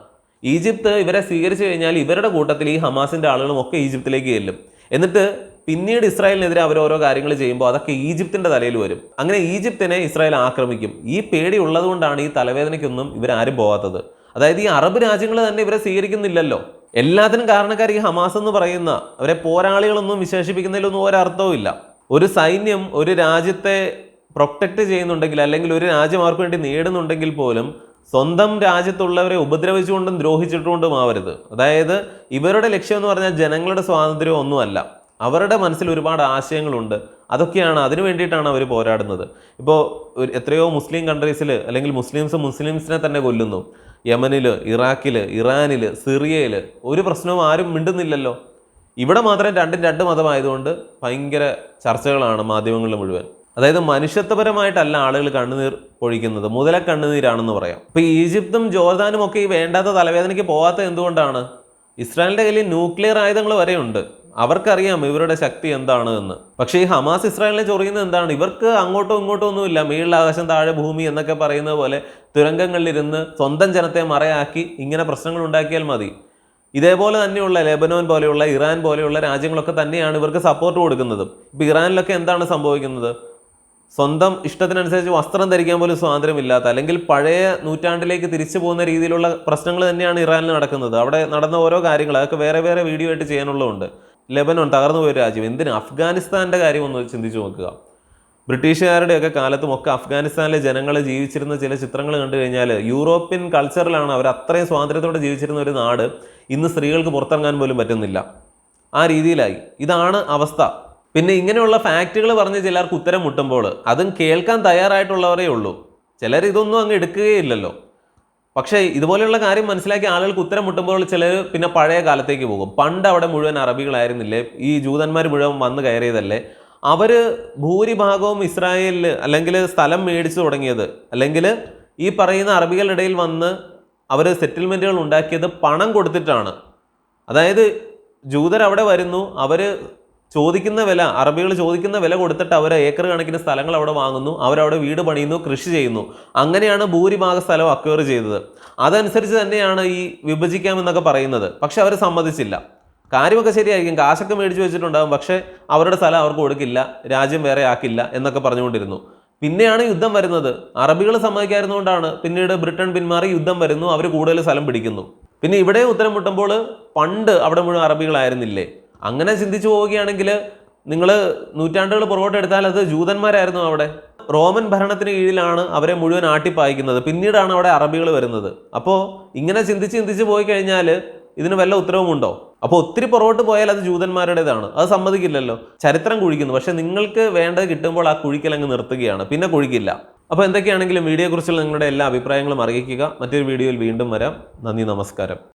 ഈജിപ്ത് ഇവരെ സ്വീകരിച്ചു കഴിഞ്ഞാൽ ഇവരുടെ കൂട്ടത്തിൽ ഈ ഹമാസിന്റെ ആളുകളും ഒക്കെ ഈജിപ്തിലേക്ക് ചെല്ലും. എന്നിട്ട് പിന്നീട് ഇസ്രായേലിനെതിരെ അവർ ഓരോ കാര്യങ്ങൾ ചെയ്യുമ്പോൾ അതൊക്കെ ഈജിപ്തിന്റെ തലയിൽ വരും. അങ്ങനെ ഈജിപ്തിനെ ഇസ്രായേൽ ആക്രമിക്കും. ഈ പേടി ഉള്ളതുകൊണ്ടാണ് ഈ തലവേദനയ്ക്കൊന്നും ഇവരാരും പോകാത്തത്. അതായത് ഈ അറബ് രാജ്യങ്ങൾ തന്നെ ഇവരെ സ്വീകരിക്കുന്നില്ലല്ലോ. എല്ലാത്തിനും കാരണക്കാർ ഈ ഹമാസ് എന്ന് പറയുന്ന അവരെ പോരാളികളൊന്നും വിശേഷിപ്പിക്കുന്നതിലൊന്നും ഒരർത്ഥവും ഇല്ല. ഒരു സൈന്യം ഒരു രാജ്യത്തെ പ്രൊട്ടക്റ്റ് ചെയ്യുന്നുണ്ടെങ്കിൽ അല്ലെങ്കിൽ ഒരു രാജ്യം അവർക്ക് വേണ്ടി നേടുന്നുണ്ടെങ്കിൽ പോലും സ്വന്തം രാജ്യത്തുള്ളവരെ ഉപദ്രവിച്ചുകൊണ്ടും ദ്രോഹിച്ചിട്ടുകൊണ്ടും ആവരുത്. അതായത് ഇവരുടെ ലക്ഷ്യം എന്ന് പറഞ്ഞാൽ ജനങ്ങളുടെ സ്വാതന്ത്ര്യം ഒന്നുമല്ല. അവരുടെ മനസ്സിൽ ഒരുപാട് ആശയങ്ങളുണ്ട്. അതൊക്കെയാണ് അതിനു വേണ്ടിയിട്ടാണ് അവർ പോരാടുന്നത്. ഇപ്പോൾ എത്രയോ മുസ്ലിം കൺട്രീസിൽ അല്ലെങ്കിൽ മുസ്ലിംസ് മുസ്ലിംസിനെ തന്നെ കൊല്ലുന്നു. യമനിൽ ഇറാഖിൽ ഇറാനിൽ സിറിയയിൽ ഒരു പ്രശ്നവും ആരും മിണ്ടുന്നില്ലല്ലോ. ഇവിടെ മാത്രം രണ്ടും രണ്ട് മതമായതുകൊണ്ട് ഭയങ്കര ചർച്ചകളാണ് മാധ്യമങ്ങളിൽ മുഴുവൻ. അതായത് മനുഷ്യത്വപരമായിട്ടല്ല ആളുകൾ കണ്ണുനീർ പൊഴിക്കുന്നത്. മുതല കണ്ണുനീരാണെന്ന് പറയാം. ഇപ്പോൾ ഈജിപ്തും ജോർദാനും ഒക്കെ ഈ വേണ്ടാത്ത തലവേദനയ്ക്ക് പോകാത്ത എന്തുകൊണ്ടാണ്? ഇസ്രായേലിന്റെ കയ്യിൽ ന്യൂക്ലിയർ ആയുധങ്ങൾ വരെയുണ്ട്. അവർക്കറിയാം ഇവരുടെ ശക്തി എന്താണ് എന്ന് പക്ഷേ ഈ ഹമാസ് ഇസ്രായേലിനെ ചൊറിയുന്നത് എന്താണ്? ഇവർക്ക് അങ്ങോട്ടോ ഇങ്ങോട്ടോ ഒന്നുമില്ല. മേളിൽ ആകാശം താഴെ ഭൂമി എന്നൊക്കെ പറയുന്ന പോലെ തുരങ്കങ്ങളിലിരുന്ന് സ്വന്തം ജനത്തെ മറയാക്കി ഇങ്ങനെ പ്രശ്നങ്ങൾ ഉണ്ടാക്കിയാൽ മതി. ഇതേപോലെ തന്നെയുള്ള ലെബനോൻ പോലെയുള്ള ഇറാൻ പോലെയുള്ള രാജ്യങ്ങളൊക്കെ തന്നെയാണ് ഇവർക്ക് സപ്പോർട്ട് കൊടുക്കുന്നത്. ഇപ്പോൾ ഇറാനിലൊക്കെ എന്താണ് സംഭവിക്കുന്നത്? സ്വന്തം ഇഷ്ടത്തിനനുസരിച്ച് വസ്ത്രം ധരിക്കാൻ പോലും സ്വാതന്ത്ര്യമില്ലാത്ത അല്ലെങ്കിൽ പഴയ നൂറ്റാണ്ടിലേക്ക് തിരിച്ചു പോകുന്ന രീതിയിലുള്ള പ്രശ്നങ്ങൾ തന്നെയാണ് ഇറാനിൽ നടക്കുന്നത്. അവിടെ നടന്ന ഓരോ കാര്യങ്ങൾ അതൊക്കെ വേറെ വേറെ വീഡിയോ ആയിട്ട് ചെയ്യാനുള്ളതുണ്ട്. ലെബനോൻ തകർന്നു പോയ രാജ്യം. എന്തിന്? അഫ്ഗാനിസ്ഥാന്റെ കാര്യം ഒന്ന് ചിന്തിച്ചു നോക്കുക. ബ്രിട്ടീഷുകാരുടെയൊക്കെ കാലത്തും ഒക്കെ അഫ്ഗാനിസ്ഥാനിലെ ജനങ്ങൾ ജീവിച്ചിരുന്ന ചില ചിത്രങ്ങൾ കണ്ടു കഴിഞ്ഞാൽ യൂറോപ്യൻ കൾച്ചറിലാണ് അവർ അത്രയും സ്വാതന്ത്ര്യത്തോടെ ജീവിച്ചിരുന്ന ഒരു നാട് ഇന്ന് സ്ത്രീകൾക്ക് പുറത്തിറങ്ങാൻ പോലും പറ്റുന്നില്ല. ആ രീതിയിലായി. ഇതാണ് അവസ്ഥ. പിന്നെ ഇങ്ങനെയുള്ള ഫാക്റ്റുകൾ പറഞ്ഞ് ചിലർക്ക് ഉത്തരം മുട്ടുമ്പോൾ അതും കേൾക്കാൻ തയ്യാറായിട്ടുള്ളവരേ ഉള്ളൂ. ചിലർ ഇതൊന്നും അങ്ങ് എടുക്കുകയില്ലല്ലോ. പക്ഷേ ഇതുപോലെയുള്ള കാര്യം മനസ്സിലാക്കി ആളുകൾക്ക് ഉത്തരം മുട്ടുമ്പോൾ ചിലർ പിന്നെ പഴയ കാലത്തേക്ക് പോകും. പണ്ട് അവിടെ മുഴുവൻ അറബികളായിരുന്നില്ലേ? ഈ ജൂതന്മാർ മുഴുവൻ വന്ന് കയറിയതല്ലേ? അവർ ഭൂരിഭാഗവും ഇസ്രായേലിൽ അല്ലെങ്കിൽ സ്ഥലം മേടിച്ചു തുടങ്ങിയത്. അല്ലെങ്കിൽ ഈ പറയുന്ന അറബികളുടെ ഇടയിൽ വന്ന് അവർ സെറ്റിൽമെന്റുകൾ ഉണ്ടാക്കിയത് പണം കൊടുത്തിട്ടാണ്. അതായത് ജൂതർ അവിടെ വരുന്നു അവർ ചോദിക്കുന്ന വില അറബികൾ ചോദിക്കുന്ന വില കൊടുത്തിട്ട് അവർ ഏക്കർ കണക്കിന് സ്ഥലങ്ങൾ അവിടെ വാങ്ങുന്നു അവരവിടെ വീട് പണിയുന്നു കൃഷി ചെയ്യുന്നു. അങ്ങനെയാണ് ഭൂരിഭാഗ സ്ഥലം അക്വയർ ചെയ്തത്. അതനുസരിച്ച് തന്നെയാണ് ഈ വിഭജിക്കാമെന്നൊക്കെ പറയുന്നത്. പക്ഷെ അവർ സമ്മതിച്ചില്ല. കാര്യമൊക്കെ ശരിയായിരിക്കും. കാശൊക്കെ മേടിച്ചു വെച്ചിട്ടുണ്ടാകും പക്ഷേ അവരുടെ സ്ഥലം അവർക്ക് കൊടുക്കില്ല. രാജ്യം വേറെ ആക്കില്ല എന്നൊക്കെ പറഞ്ഞുകൊണ്ടിരുന്നു. പിന്നെയാണ് യുദ്ധം വരുന്നത്. അറബികൾ സമ്മതിക്കായിരുന്നുകൊണ്ടാണ് പിന്നീട് ബ്രിട്ടൻ പിന്മാറി യുദ്ധം വരുന്നു. അവർ കൂടുതൽ സ്ഥലം പിടിക്കുന്നു. പിന്നെ ഇവിടെ ഉത്തരം മുട്ടുമ്പോൾ പണ്ട് അവിടെ മുഴുവൻ അറബികളായിരുന്നില്ലേ? അങ്ങനെ ചിന്തിച്ചു പോവുകയാണെങ്കിൽ നിങ്ങൾ നൂറ്റാണ്ടുകൾ പുറകോട്ട് എടുത്താൽ അത് ജൂതന്മാരായിരുന്നു അവിടെ. റോമൻ ഭരണത്തിന് കീഴിലാണ് അവരെ മുഴുവൻ ആട്ടിപ്പായിക്കുന്നത്. പിന്നീടാണ് അവിടെ അറബികൾ വരുന്നത്. അപ്പോൾ ഇങ്ങനെ ചിന്തിച്ച് ചിന്തിച്ച് പോയി കഴിഞ്ഞാൽ ഇതിന് വല്ല ഉത്തരവുമുണ്ടോ? അപ്പോൾ ഒത്തിരി പുറകോട്ട് പോയാൽ അത് ജൂതന്മാരുടേതാണ്. അത് സമ്മതിക്കില്ലല്ലോ. ചരിത്രം കുഴിക്കുന്നു. പക്ഷേ നിങ്ങൾക്ക് വേണ്ടത് കിട്ടുമ്പോൾ ആ കുഴിക്കൽ അങ്ങ് നിർത്തുകയാണ്. പിന്നെ കുഴിക്കില്ല. അപ്പോൾ എന്തൊക്കെയാണെങ്കിലും വീഡിയോയെക്കുറിച്ചുള്ള നിങ്ങളുടെ എല്ലാ അഭിപ്രായങ്ങളും അറിയിക്കുക. മറ്റൊരു വീഡിയോയിൽ വീണ്ടും വരാം. നന്ദി നമസ്കാരം.